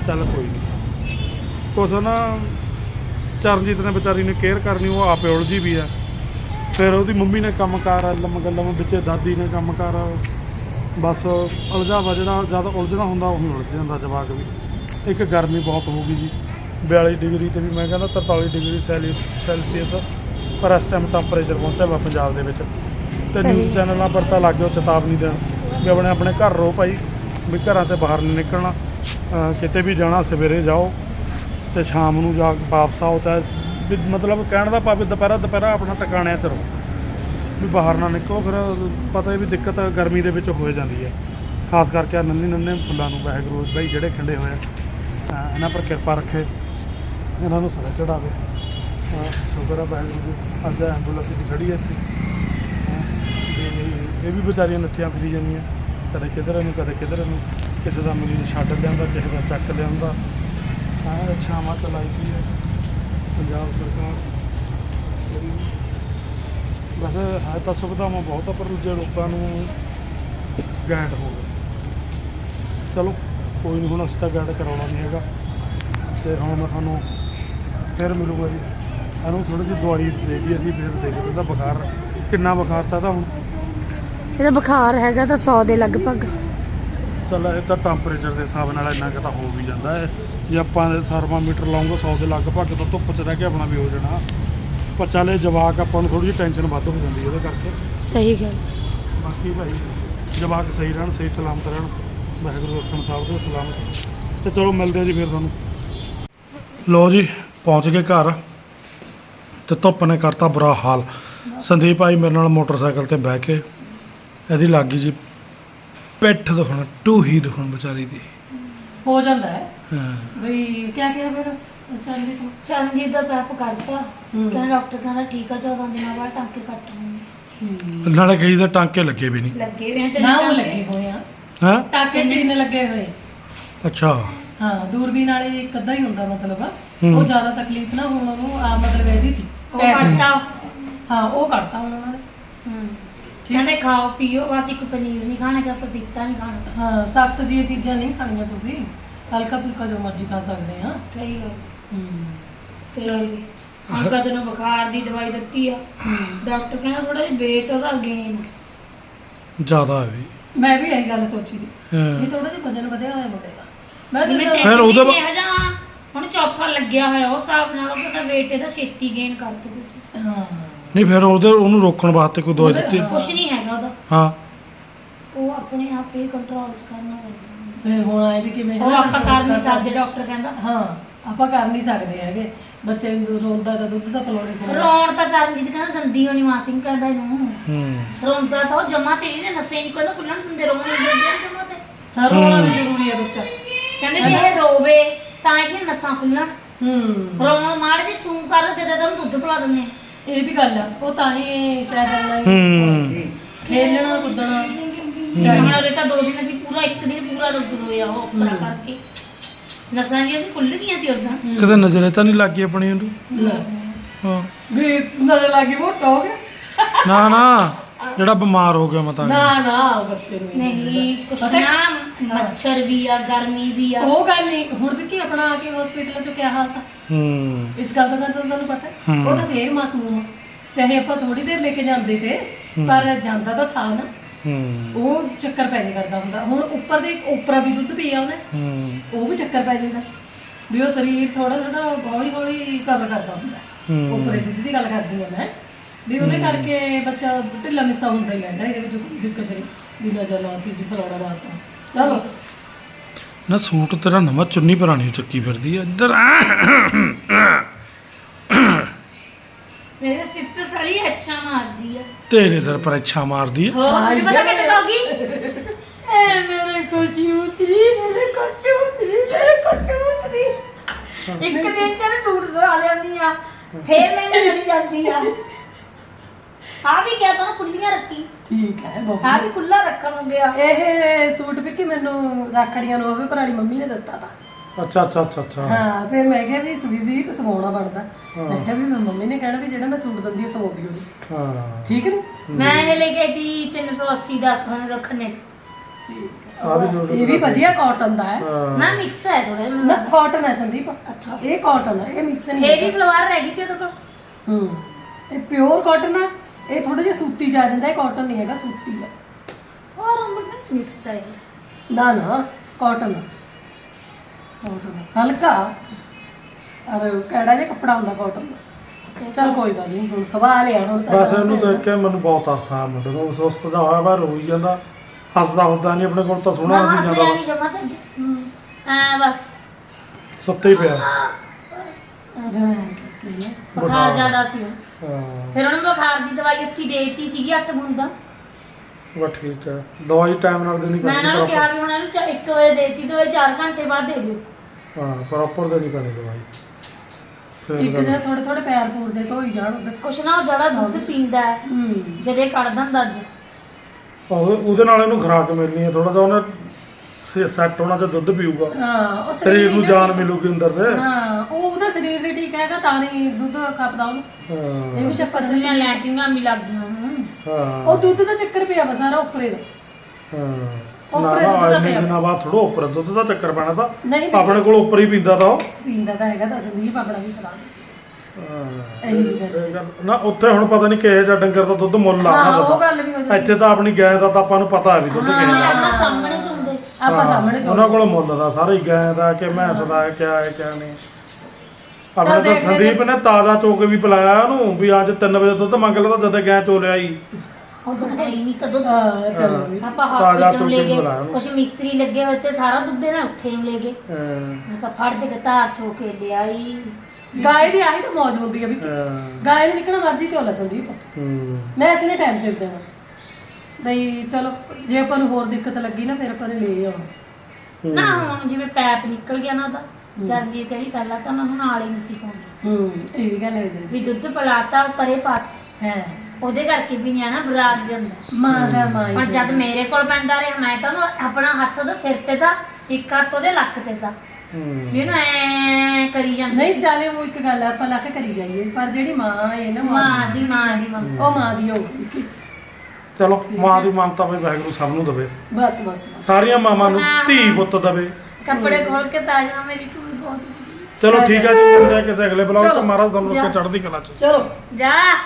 ਚੱਲ ਕੋਈ ਨਹੀਂ ਕੁਛ ਨਾ, ਚਰਨਜੀਤ ਨੇ ਵਿਚਾਰੀ ਨੇ ਕੇਅਰ ਕਰਨੀ, ਉਹ ਆਪੇ ਉਲਝੀ ਵੀ ਆ। ਫਿਰ ਉਹਦੀ ਮੰਮੀ ਨੇ ਕੰਮ ਕਾਰ, ਲੰਮ ਗੱਲਾਂ ਵਿੱਚ ਦਾਦੀ ਨੇ ਕੰਮ ਕਾਰ। ਬਸ ਉਲਝਾਵਾ ਜਿਹੜਾ, ਜਦ ਉਲਝਣਾ ਹੁੰਦਾ, ਉਹੀ ਉਲਝ ਜਾਂਦਾ ਜਵਾਕ ਵੀ। ਇੱਕ ਗਰਮੀ ਬਹੁਤ ਹੋ ਗਈ ਜੀ। 42 ਡਿਗਰੀ ਤੇ ਵੀ ਮੈਂ ਕਹਿੰਦਾ 43 ਡਿਗਰੀ ਸੈਲੀਸ ਸੈਲਸੀਅਸ। ਪਰ ਇਸ ਟਾਈਮ ਟੈਂਪਰੇਚਰ ਪਹੁੰਚਿਆ ਵਾ ਪੰਜਾਬ ਦੇ ਵਿੱਚ। ਤੇ। ਨਿਊਜ਼ ਚੈਨਲਾਂ ਪਰ ਤਾਂ ਲੱਗ ਗਿਓ ਚੇਤਾਵਨੀ ਦੇਣ ਵੀ ਆਪਣੇ ਆਪਣੇ ਘਰ ਰਹੋ ਭਾਈ ਵੀ ਘਰਾਂ ਤੇ ਬਾਹਰ ਨਹੀਂ ਨਿਕਲਣਾ। ਅਹ ਕਿਤੇ ਵੀ ਜਾਣਾ ਸਵੇਰੇ ਜਾਓ ਤੇ ਸ਼ਾਮ ਨੂੰ ਜਾ ਕੇ ਵਾਪਸ ਆਓ ਤਾਂ ਵੀ ਮਤਲਬ ਕਹਿਣ ਦਾ ਭਾਵੇਂ ਦੁਪਹਿਰਾ ਦੁਪਹਿਰਾ ਆਪਣਾ ਟਿਕਾਣਿਆਂ ਤੇ ਰਹੋ। ਵੀ ਬਾਹਰ ਨਾ ਨਿਕਲੋ ਫਿਰ ਪਤਾ ਹੀ ਵੀ ਦਿੱਕਤ ਗਰਮੀ ਦੇ ਵਿੱਚ ਹੋ ਜਾਂਦੀ ਹੈ। ਖਾਸ ਕਰਕੇ ਆਹ ਨੰਨੇ ਨੰਨੇ ਫੁੱਲਾਂ ਨੂੰ ਵਾਹਿਗੁਰੂ ਭਾਈ ਜਿਹੜੇ ਖਿੰਡੇ ਹੋਏ ਆ ਅਹ ਇਹਨਾਂ ਪਰ ਕਿਰਪਾ ਰੱਖੇ ਇਹਨਾਂ ਨੂੰ ਸਦਾ ਚੜਾਵੇ ਸ਼ੁਕਰ ਆ ਵਾਹਿਗੁਰੂ ਜੀ ਅੱਜ ਐਂਬੂਲੈਂਸ ਦੀ ਖੜੀ ਹੈ ਇੱਥੇ। ਇਹ ਵੀ ਵਿਚਾਰੀਆਂ ਨੱਠੀਆਂ ਫਿਰੀ ਜਾਂਦੀਆਂ। ਕਦੇ ਕਿਧਰ ਨੂੰ, ਕਦੇ ਕਿਧਰ ਨੂੰ। ਕਿਸੇ ਦਾ ਮਰੀਜ਼ ਛੱਡ ਲਿਆਂਦਾ, ਕਿਸੇ ਦਾ ਚੱਕ ਲਿਆਂਦਾ। ਹਾਂ ਛਾਵਾਂ ਚਲਾਈ ਦੀ ਹੈ। ਪੰਜਾਬ ਸਰਕਾਰ। ਵੈਸੇ ਹੈ ਤਾਂ ਸੁਵਿਧਾਵਾਂ ਬਹੁਤ ਆ, ਪਰ ਜੇ ਲੋਕਾਂ ਨੂੰ ਗਾਈਡ ਹੋਵੇ ਚਲੋ, ਕੋਈ ਨਹੀਂ ਹੁਣ ਅਸੀਂ ਤਾਂ ਗਾਈਡ ਕਰਾਉਣਾ ਨਹੀਂ ਹੈਗਾ। ਤੇ ਹੁਣ ਮੈਂ ਤੁਹਾਨੂੰ ਫਿਰ ਮਿਲੂਗਾ ਜੀ। ਇਹਨੂੰ ਥੋੜੀ ਜਿਹੀ ਦਵਾਈ ਦੇ ਦੀ ਅਸੀਂ ਫਿਰ ਦੇਖਦੇ ਇਹਦਾ ਬੁਖਾਰ ਕਿੰਨਾ ਬੁਖਾਰ ਤਾਂ ਇਹਦਾ ਹੁਣ। ਇਹਦਾ ਬੁਖਾਰ ਹੈਗਾ ਤਾਂ 100 ਦੇ ਲਗਭਗ। ਚੱਲ ਇਹ ਤਾਂ ਟੈਂਪਰੇਚਰ ਦੇ ਹਿਸਾਬ ਨਾਲ ਇੰਨਾ ਕੁ ਤਾਂ ਹੋ ਵੀ ਜਾਂਦਾ ਹੈ। ਜੇ ਆਪਾਂ ਥਰਮਾਮੀਟਰ ਲਾਉਂਗੇ 100 ਦੇ ਲਗਭਗ ਤਾਂ ਧੁੱਪ 'ਚ ਰਹਿ ਕੇ ਆਪਣਾ ਵੀ ਹੋ ਜਾਣਾ। ਪਰ ਚੱਲ ਇਹ ਜਵਾਕ ਆਪਾਂ ਨੂੰ ਥੋੜੀ ਜਿਹੀ ਟੈਨਸ਼ਨ ਵੱਧ ਹੋ ਜਾਂਦੀ ਹੈ ਇਹਦੇ ਕਰਕੇ। ਸਹੀ ਗੱਲ। ਬਾਕੀ ਭਾਈ ਜਵਾਕ ਸਹੀ ਰਹਿਣ ਸਹੀ ਸਲਾਮਤ ਰਹਿਣ। ਵਾਹਿਗੁਰੂ ਰੱਖਣ ਸਾਹਿਬ ਦੇ ਸਲਾਮਤ ਤੇ ਚਲੋ ਮਿਲਦੇ ਆ ਜੀ ਫਿਰ ਤੁਹਾਨੂੰ। ਲੋ ਜੀ ਪਹੁੰਚ ਗਏ ਘਰ। ਤੇ ਧੁੱਪ ਨੇ ਕਰਤਾ ਬੁਰਾ ਹਾਲ। ਸੰਦੀਪ ਭਾਈ ਮੇਰੇ ਨਾਲ ਮੋਟਰਸਾਈਕਲ ਤੇ ਬਹਿ ਕੇ। ਇਹਦੀ ਲੱਗੀ ਜੀ ਪਿੱਠ ਦੁਖਣ ਟੂਹੀ ਦੁਖਣ ਵਿਚਾਰੀ ਦੀ। ਹੋ ਜਾਂਦਾ ਹੈ। ਹਾਂ। ਬਈ ਕਿਆ ਕਿਹਾ ਫਿਰ? ਚੰਦੀ ਤੋਂ? ਸੰਜੀਤ ਦਾ ਪੈਪ ਕਰਤਾ। ਹੂੰ। ਕਹਿੰਦਾ ਡਾਕਟਰ ਕਹਿੰਦਾ ਠੀਕ ਆ 14 ਦਿਨਾਂ ਬਾਅਦ ਟਾਂਕੇ ਕੱਟ ਹੋਣਗੇ ਨਾਲੇ ਕਹੀ ਦਾ ਟਾਂਕੇ ਲੱਗੇ ਵੀ ਨਹੀਂ। ਲੱਗੇ ਵੇ ਤੇ ਨਾ ਉਹ ਲੱਗੇ ਹੋਏ ਆ। ਹਾਂ? ਟਾਕੇ ਤਿੰਨ ਲੱਗੇ ਹੋਏ। ਅੱਛਾ। ਹਾਂ ਦੂਰਬੀਨ ਵਾਲੇ ਇੱਕ ਅੱਧਾ ਹੀ ਹੁੰਦਾ ਮਤਲਬ। ਉਹ ਜ਼ਿਆਦਾ ਤਕਲੀਫ ਨਾ ਹੁਣ ਉਹਨੂੰ ਆ ਮਤਲਬ ਇਹਦੀ ਸੀ ਉਹ ਪੈਰ ਦੀ। ਕੱਟਤਾ। ਹਾਂ ਉਹ ਕੱਢਤਾ ਉਹਨਾਂ ਨੇ। ਹੂੰ। ਕਹਿੰਦੇ ਖਾਓ ਪੀਓ ਬਸ ਇੱਕ ਪਨੀਰ ਨਹੀਂ ਖਾਣਾ ਕਿ ਪਪੀਤਾ ਨਹੀਂ ਖਾਣਾ। ਹਾਂ ਸਖਤ ਜੀਆਂ ਚੀਜ਼ਾਂ ਨਹੀਂ ਖਾਣੀਆਂ ਤੁਸੀਂ। ਹਲਕਾ ਫੁਲਕਾ ਜੋ ਮਰਜ਼ੀ ਖਾ ਸਕਦੇ ਆ ਸਹੀ ਗੱਲ। ਹੂੰ। ਤੇ ਅੰਕਾ ਤੈਨੂੰ ਬੁਖਾਰ ਦੀ ਦਵਾਈ ਦਿੱਤੀ ਆ। ਡਾਕਟਰ ਕਹਿੰਦਾ ਥੋੜਾ ਜਿਹਾ weight ਉਹਦਾ ਗੇਨ ਜ਼ਿਆਦਾ ਹੈ ਵੀ। ਮੈਂ ਵੀ ਇਹੀ ਗੱਲ ਸੋਚੀ ਸੀ। ਵੀ। ਥੋੜਾ ਜਿਹਾ ਵਜਨ ਵਧਿਆ ਹੋਇਆ ਮੁੰਡੇ ਦਾ। ਮੈਂ ਸਿਰਫ ਫਿਰ ਉਹਦੇ ਬਾ- ਇਹੋ ਜਿਹਾ ਹੁਣ ਚੌਥਾ ਲੱਗਿਆ ਹੋਇਆ ਉਹ ਹਿਸਾਬ ਨਾਲ ਉਹ ਕਹਿੰਦਾ weight ਇਹਦਾ ਛੇਤੀ ਗੇਨ ਕਰਦੇ ਤੁਸੀਂ। ਹਾਂ। ਨਹੀਂ ਫਿਰ ਉਹਦੇ ਉਹਨੂੰ ਰੋਕਣ ਵਾਸਤੇ ਕੋਈ ਦਵਾਈ ਦਿੱਤੀ? ਕੁਛ ਨਹੀਂ ਹੈਗਾ ਉਹਦਾ। ਹਾਂ। ਉਹ ਆਪਣੇ ਆਪ ਹੀ ਕੰਟਰੋਲ ਚ ਕਰਨਾ ਪੈਂਦਾ। ਫਿਰ ਹੁਣ ਆਏ ਵੀ ਕਿਵੇਂ ਉਹ ਆਪਾਂ ਕਰ ਨਹੀਂ ਸਕਦੇ ਡਾਕਟਰ ਕਹਿੰਦਾ। ਹਾਂ ਆਪਾਂ ਕਰ ਨਹੀਂ ਸਕਦੇ ਹੈਗੇ। ਬੱਚੇ ਨੂੰ ਰੋਂਦਾ ਤਾਂ ਦੁੱਧ ਦਾ ਪਲੋੜੀ ਪਾਉਂਦਾ ਰੋਣ ਤਾਂ ਚਰਨਜੀਤ ਕਹਿੰਦਾ ਦੰਦੀ ਉਹ ਨਿਵਾਸਿੰਗ ਕਹਿੰਦਾ ਇਹਨੂੰ। ਹੂੰ। ਰੋਂਦਾ ਤਾਂ ਉਹ ਜਮਾ ਤੇ ਇਹਨੇ ਨਸੇ ਨਹੀਂ ਕਹਿੰਦਾ ਖੁੱਲਣ ਦਿੰਦੇ ਰੋਣ ਨਹੀਂ ਦਿੰਦੇ ਜਮਾ ਤੇ। ਹਾਂ ਰੋਣਾ ਵੀ ਜ਼ਰੂਰੀ ਹੈ ਬੱਚਾ। ਕਹਿੰਦੇ ਜੇ ਇਹ ਰੋਵੇ ਤਾਂ ਇਹਦੀਆਂ ਨਸਾਂ ਖੁੱਲਣ ਹੂੰ। ਰੋਣ ਮਾੜ ਜੇ ਚੂੰ ਕਰ ਦੇ ਦੇ ਤਾਂ ਉਹਨੂੰ ਦੁੱਧ ਪਿਲਾ ਦਿੰਦੇ ਆ। ਇਹ ਵੀ ਗੱਲ ਆ ਉਹ ਤਾਂ ਹੀ ਸ਼ਾਇਦ ਆਉਣਾ ਹੂੰ ਖੇਲਣਾ ਕੁੱਦਣਾ। ਹੁਣ ਉਹਦੇ ਤਾਂ ਦੋ ਦਿਨ ਅਸੀਂ ਪੂਰਾ ਇੱਕ ਦਿਨ ਪੂਰਾ ਰੁਕ ਰੋਇਆ ਉਹ ਆਪਣਾ ਕਰਕੇ। ਨਸਾਂ ਜੀ ਉਹਦੀ ਖੁੱਲ ਗਈਆਂ ਤੇ ਉਦਾਂ ਕਿਤੇ ਨਜ਼ਰੇ ਤਾਂ ਨਹੀਂ ਲੱਗੀ ਆਪਣੀ ਉਹਨੂੰ? ਲੈ ਹਾਂ। ਵੀ ਨਜ਼ਰ ਲੱਗੀ ਮੋਟਾ ਹੋ ਗਿਆ। ਨਾ ਨਾ। ਜਿਹੜਾ ਬਿਮਾਰ ਹੋ ਗਿਆ ਮਤਾਂ। ਨਾ ਨਾ ਬੱਚੇ ਨੂੰ। ਨਹੀਂ ਕੁਛ ਪਤਾ- ਨਾ ਮੱਛਰ ਵੀ ਆ ਗਰਮੀ ਵੀ ਆ। ਉਹ ਗੱਲ ਨਹੀਂ ਹੁਣ ਵੀ ਕੀ ਆਪਣਾ ਆ ਕੇ ਹਸਪੀਟਲ ਚ ਕਿਆ ਹਾਲਤ ਆ ਹੂੰ। ਇਸ ਗੱਲ ਦਾ ਤਾਂ ਤੁਹਾਨੂੰ ਪਤਾ ਹੈ। ਹਮ। ਉਹ ਤਾਂ ਫੇਰ ਮਾਸੂਮ ਆ। ਚਾਹੇ ਆਪਾਂ ਥੋੜੀ ਦੇਰ ਲੈ ਕੇ ਜਾਂਦੇ ਤੇ ਹਮ। ਪਰ ਜਾਂਦਾ ਤਾਂ ਥਾ ਨਾ। ਹੂੰ। ਉਹ ਚੱਕਰ ਪੈ ਜੇ ਕਰਦਾ ਹੁੰਦਾ। ਹੁਣ ਉੱਪਰ ਦੇ ਉੱਪਰਾ ਵੀ ਦੁੱਧ ਪੀਆ ਉਹਨੇ ਹੂੰ। ਉਹ ਵੀ ਚੱਕਰ ਪੈ ਜਾਂਦਾ। ਵੀ ਉਹ ਸਰੀਰ ਥੋੜਾ ਥੋੜਾ ਹੌਲੀ ਹੌਲੀ ਕਵਰ ਕਰਦਾ ਹੁੰਦਾ। ਹੂੰ। ਉੱਪਰੇ ਦੁੱਧ ਦੀ ਗੱਲ ਕਰਦੀ ਹਾਂ ਮੈਂ। ਵੀ ਉਹਦੇ ਕਰਕੇ ਬੱਚਾ ਢਿੱਲਾ ਮਿੱਸਾ ਹੁੰਦਾ ਹੀ ਰਹਿੰਦਾ ਇਹਦੇ ਵਿੱਚ ਕੋਈ ਦਿੱਕਤ ਨਹੀਂ। ਵੀ ਨਜ਼ਰ ਲਾਤੀ ਜੀ ਫਲਾਣਾ ਲਾਤਾ ਚਲੋ। ਨਾ ਸੂਟ ਤੇਰਾ ਨਵਾਂ ਚੁੰਨੀ ਪੁਰਾਣੀ ਚੱਕੀ ਫਿਰਦੀ ਆ ਇੱਧਰ ਆ। ਮੇਰੇ ਸਿਰ ਤੇ ਸਲੀ ਅੱਛਾ ਮਾਰਦੀ ਆ। ਤੇਰੇ ਸਿਰ ਪਰ ਅੱਛਾ ਮਾਰਦੀ ਆ। ਹੋਰ ਪਤਾ ਕਿੱਥੇ ਕਹੋਗੀ ਐ ਮੇਰੇ ਕੋ ਚੂਤਰੀ ਮੇਰੇ ਕੋ ਚੂਤਰੀ ਮੇਰੇ ਕੋ ਚੂਤਰੀ। ਇੱਕ ਦਿਨ ਚ ਨਾ ਸੂਟ ਸਵਾ ਲੈਂਦੀ ਆ ਫੇਰ ਮੈਨੂੰ ਲੜੀ ਜਾਂਦੀ ਆ। ਆ ਵੀ ਕਿਹਾ ਤਾਂ ਖੁੱਲੀਆਂ ਰੱਖੀ। ਠੀਕ ਹੈ ਬਹੁਤ ਆ ਵੀ ਖੁੱਲਾ ਰੱਖਣ ਨੂੰ ਗਿਆ ਇਹ ਸੂਟ ਵੀ ਕਿ ਮੈਨੂੰ ਰਾਖੜੀਆਂ ਨੂੰ ਹੋਵੇ ਭਰਾਲੀ ਮੰਮੀ ਨੇ ਦਿੱਤਾ ਤਾ। ਅੱਛਾ ਅੱਛਾ ਅੱਛਾ ਅੱਛਾ। ਹਾਂ ਫਿਰ ਮੈਂ ਕਿਹਾ ਵੀ ਸਵੀਦੀ ਸਵਾਉਣਾ ਬਣਦਾ। ਹਾਂ। ਮੈਂ ਕਿਹਾ ਵੀ ਮੈਂ ਮੰਮੀ ਨੇ ਕਹਿਣਾ ਵੀ ਜਿਹੜਾ ਮੈਂ ਸੂਟ ਦਿੰਦੀ ਆ ਸਵਾਉਂਦੀ ਹੋਣੀ ਹਾਂ। ਠੀਕ ਹੈ ਮੈਂ ਇਹ ਲੈ ਕੇ ਦੀ 380 ਦਾ ਖਣ ਰੱਖਣੇ। ਠੀਕ ਆ ਵੀ ਸੂਟ ਇਹ ਵੀ ਵਧੀਆ ਕਾਟਨ ਦਾ ਹੈ। ਹਾਂ। ਨਾ ਮਿਕਸ ਹੈ ਥੋੜਾ ਨਾ ਕਾਟਨ ਹੈ ਸੰਦੀਪ। ਅੱਛਾ। ਇਹ ਕਾਟਨ ਹੈ ਇਹ ਮਿਕਸ ਨਹੀਂ ਇਹਦੀ ਹੈ ਸਲਵਾਰ ਰਹਿ ਗਈ ਤੇ ਉਹਦੇ ਕੋਲ? ਹੂੰ। ਇਹ ਪਿਓਰ ਕਾਟਨ ਆ। ਇਹ ਥੋੜਾ ਜਿਹਾ ਸੂਤੀ ਚ ਆ ਜਾਂਦਾ ਇਹ ਕਾਟਨ ਨਹੀਂ ਹੈਗਾ ਸੂਤੀ ਹੈ ਹੋਰ ਅੰਬਰ ਮਿਕਸ ਹੈ ਨਾ ਨਾ ਕਾਟਨ ਕਾਟਨ ਹਲਕਾ। ਅਰੇ ਕਿਹੜਾ ਜਿਹਾ ਕੱਪੜਾ ਹੁੰਦਾ ਕਾਟਨ ਦਾ। ਚੱਲ ਕੋਈ ਗੱਲ ਨਹੀਂ ਹੁਣ ਸਵਾਲ ਆ ਹੁਣ ਤਾਂ ਬਸ ਇਹਨੂੰ ਦੇਖ ਕੇ ਮੈਨੂੰ ਬਹੁਤ ਆਸਾਨ ਮੁੰਡੇ ਨੂੰ। ਸੁਸਤ ਦਾ ਹੋਇਆ ਵਾ ਰੋਈ ਜਾਂਦਾ। ਹੱਸਦਾ ਹੁੰਦਾ ਨਹੀਂ ਆਪਣੇ ਕੋਲ ਤਾਂ ਸੋਹਣਾ ਹੱਸੀ ਜਾਂਦਾ। ਨਹੀਂ ਜਮਾ ਤਾਂ ਆ ਬਸ। ਸੁੱਤੇ ਹੀ ਪਿਆ। ਬੁਖਾਰ ਜ਼ਿਆਦਾ ਸੀ ਉਹਨੂੰ। ਹਾਂ। ਫਿਰ ਉਹਨੂੰ ਬੁਖਾਰ ਦੀ ਦਵਾਈ ਉੱਥੇ ਦੇ ਦਿੱਤੀ ਸੀਗੀ 8 ਬੂੰਦਾਂ ਵਾ ਠੀਕ ਹੈ। ਦਵਾਈ ਟਾਈਮ ਨਾਲ ਦੇਣੀ ਮੈਂ ਪੈਂਦੀ ਇਹਨਾਂ ਨੂੰ ਕਿਹਾ। ਵੀ ਹੁਣ ਇਹਨੂੰ 1 ਵਜੇ ਦੇ ਦਿੱਤੀ ਤੇ 4 ਘੰਟੇ ਬਾਅਦ ਦੇ ਦਿਓ। ਹਾਂ ਪ੍ਰੋਪਰ ਦੇਣੀ ਪੈਣੀ ਦਵਾਈ। ਫਿਰ ਇੱਕ ਦਿਨ ਥੋੜੇ ਥੋੜੇ ਪੈਰ ਪੂਰ ਦੇ ਧੋਈ ਜਾਣ। ਕੁਛ ਨਾ ਉਹ ਜ਼ਿਆਦਾ ਦੁੱਧ ਪੀਂਦਾ ਹੈ ਹੂੰ। ਜਦੇ ਕੱਢ ਦਿੰਦਾ ਅੱਜ। ਉਹ- ਉਹਦੇ ਨਾਲ ਇਹਨੂੰ ਖੁਰਾਕ ਮਿਲਣੀ ਹੈ ਥੋੜਾ ਜਿਹਾ ਉਹਨੇ ਸੈੱਟ ਹੋਣਾ ਤੇ ਦੁੱਧ ਪੀਊਗਾ। ਹਾਂ ਉਹ ਸਰੀਰ ਨੂੰ ਜਾਨ ਮਿਲੂਗੀ ਅੰਦਰ ਦੇ ਹਾਂ ਉਹ ਸਰੀਰ ਵੀ ਠੀਕ ਹੈਗਾ ਤਾਂ ਨਹੀਂ ਦੁੱਧ ਖਪਦਾ ਉਹਨੂੰ। ਇਹ ਹਾਂ ਵੀ ਚੱਕਰ ਪਤਲੀਆਂ ਲੈਟਿੰਗਾਂ ਵੀ ਲੱਗਦੀਆਂ ਉਹਨੂੰ। ਹਾਂ। ਉਹ ਦੁੱਧ ਦਾ ਚੱਕਰ ਪਿਆ ਵਾ ਸਾਰਾ ਉੱਪਰੇ ਦਾ। ਹਾਂ। ਉੱਪਰ ਨਾ ਦੁੱਧ ਨਾ ਦਾ ਇੰਨੇ ਪਿਆ। ਦਿਨਾਂ ਬਾਅਦ ਥੋੜਾ ਉੱਪਰ ਦੁੱਧ ਦਾ ਚੱਕਰ ਪੈਣਾ ਤਾਂ। ਨਹੀਂ ਨਹੀਂ, ਆਪਣੇ ਕੋਲ ਉੱਪਰ ਹੀ ਪੀਂਦਾ ਤਾਂ ਉਹ। ਪੀਂਦਾ ਤਾਂ ਹੈਗਾ ਤਾਂ ਸੰਦੀਪ ਆਪਣਾ ਵੀ ਖਲਾ ਹਾਂ। ਇਹੀ ਜੀ ਗੱਲ। ਇਹ ਗੱਲ- ਨਾ ਉੱਥੇ ਹੁਣ ਪਤਾ ਨਹੀਂ ਕਿਹੇ ਜਿਹਾ ਡੰਗਰ ਦਾ ਦੁੱਧ ਮੁੱਲ ਆ ਹਾਂ ਉਹਨਾਂ ਉਹ ਦਾ ਗੱਲ ਵੀ ਹੋ ਜਾਂਦੀ ਇੱਥੇ ਤਾਂ ਆਪਣੀ ਗਾਂ ਦਾ ਤਾਂ ਆਪਾਂ ਨੂੰ ਪਤਾ ਵੀ ਦੁੱਧ ਕਿਹੇ ਦਾ ਆਪਣਾ ਸਾਹਮਣੇ ਚੁੰਦੇ। ਆਪਾਂ ਹਾਂ, ਸਾਹਮਣੇ ਉਹਨਾਂ ਕੋਲ ਮੁੱਲ ਦਾ ਸਾਰੀ ਗਾਂ ਦਾ ਕਿ ਮੈਂਸ ਦਾ ਕਿਆ ਹੈ ਕਿਆ ਨਹੀਂ। ਆਪਣੇ ਤਾਂ ਦੇਖਦੇ ਸੰਦੀਪ ਨੇ ਤਾਜ਼ਾ ਚੋ ਕੇ ਵੀ ਪਿਲਾਇਆ ਉਹਨੂੰ ਵੀ ਅੱਜ 3 ਵਜੇ ਦੁੱਧ ਮੰਗ ਲਿਆ ਤਾਂ ਜਦ ਗਾਂ ਚੋ ਲਿਆ ਹੀ ਉਹ ਤਾਂ ਹੈ ਹੀ ਨਹੀਂ ਕਦੋਂ? ਹਾਂ ਚਲੋ ਵੀ ਆਪਾਂ ਤਾਜ਼ਾ ਹਸਪੀਟਲ ਚੁੱਕ ਲੈ ਕੇ ਗਏ। ਬੁਲਾਇਆ ਉਹਨੂੰ। ਕੁਛ ਮਿਸਤਰੀ ਲੱਗੇ ਹੋਏ ਤੇ ਸਾਰਾ ਦੁੱਧ ਇਹਨਾਂ ਉੱਥੇ ਨੂੰ ਲੈ ਗਏ। ਹਾਂ, ਮੈਂ ਕਿਹਾ ਫੜ ਦੇ ਕੇ ਧਾਰ ਚੋ ਕੇ ਲਿਆਈ। ਗਾਏ ਦੀ ਆਹੀ ਤਾਂ ਮੌਜ ਹੁੰਦੀ ਆ ਵੀ ਹਾਂ, ਗਾਏ ਨੂੰ ਜਿੱਕਣਾ ਮਰਜ਼ੀ ਚੋਲਾ ਸੰਦੀਪ। ਹੂੰ, ਮੈਂ ਇਸ ਨੇ ਟਾਈਮ ਸਿਰ ਦੇਣਾ। ਬਈ ਚਲੋ ਜੇ ਆਪਾਂ ਨੂੰ ਹੋਰ ਦਿੱਕਤ ਲੱਗੀ ਨਾ ਫਿਰ ਆਪਾਂ ਨੇ ਲੈ ਆਉਣਾ। ਨਾ ਹੁਣ ਜਿਵੇਂ ਪੈਪ ਨਿਕਲ ਗਿਆ ਨਾ ਉਹਦਾ। ਜਰਦੀ ਤੇਰੀ ਪਹਿਲਾਂ ਤਾਂ ਮੈਂ ਉਹਨੂੰ ਨਾਲ ਹੀ ਨਹੀਂ ਸੀ ਪਾਉਂਦੀ। ਹੂੰ ਇਹ ਵੀ ਗੱਲ ਹੋ ਜਾਂਦੀ ਵੀ ਦੁੱਧ ਪਿਲਾਤਾ ਪਰੇ ਪਾਤਾ। ਹੈ। ਉਹਦੇ ਕਰਕੇ ਵੀ ਨਿਆਣਾ ਬਰਾਕ ਜਾਂਦਾ। ਮਾਂ ਦਾ ਮਾਂ ਹੀ ਹੁਣ ਜਦ ਮੇਰੇ ਕੋਲ ਪੈਂਦਾ ਰਿਹਾ ਮੈਂ ਤਾਂ ਉਹਨੂੰ ਆਪਣਾ ਹੱਥ ਉਹਦੇ ਸਿਰ ਤੇ ਤਾਂ ਇੱਕ ਹੱਥ ਉਹਦੇ ਲੱਕ ਤੇ ਤਾਂ ਹੂੰ। ਉਹਨੂੰ ਐ ਕਰੀ ਜਾਂਦੀ। ਨਹੀਂ ਚਾਲੇ ਉਹ ਇੱਕ ਗੱਲ ਆ ਆਪਾਂ ਲੱਖ ਕਰੀ ਜਾਈਏ ਪਰ ਜਿਹੜੀ ਮਾਂ ਹੈ ਨਾ ਮਾਂ ਦੀ ਮਾਂ ਦੀ ਮਾਂ। ਉਹ ਮਾਂ ਦੀ ਹੋਊਗੀ ਚਲੋ ਮਾਂ ਦੀ ਮਮਤਾ ਵੀ ਵਾਹਿਗੁਰੂ ਸਭ ਨੂੰ ਦੇਵੇ। ਬਸ ਬਸ ਬਸ। ਸਾਰੀਆਂ ਮਾਵਾਂ ਨੂੰ ਧੀ ਪੁੱਤ ਦੇਵੇ। ਕੱਪੜੇ ਖੋਲ ਕੇ ਜਾਵਾਂ ਮੇਰੀ ਟੂਈ ਬਹੁਤ ਚਲੋ ਠੀਕ ਹੈ ਜੀ ਮਿਲਦੇ ਆ ਕਿਸੇ ਅਗਲੇ ਬਲੌਗ ਚਲੋ, ਤੇ ਮਹਾਰਾਜ ਤੁਹਾਨੂੰ। ਰੱਖੇ ਚੜ੍ਹਦੀ ਕਲਾ ਚ। ਚਲੋ। ਜਾ।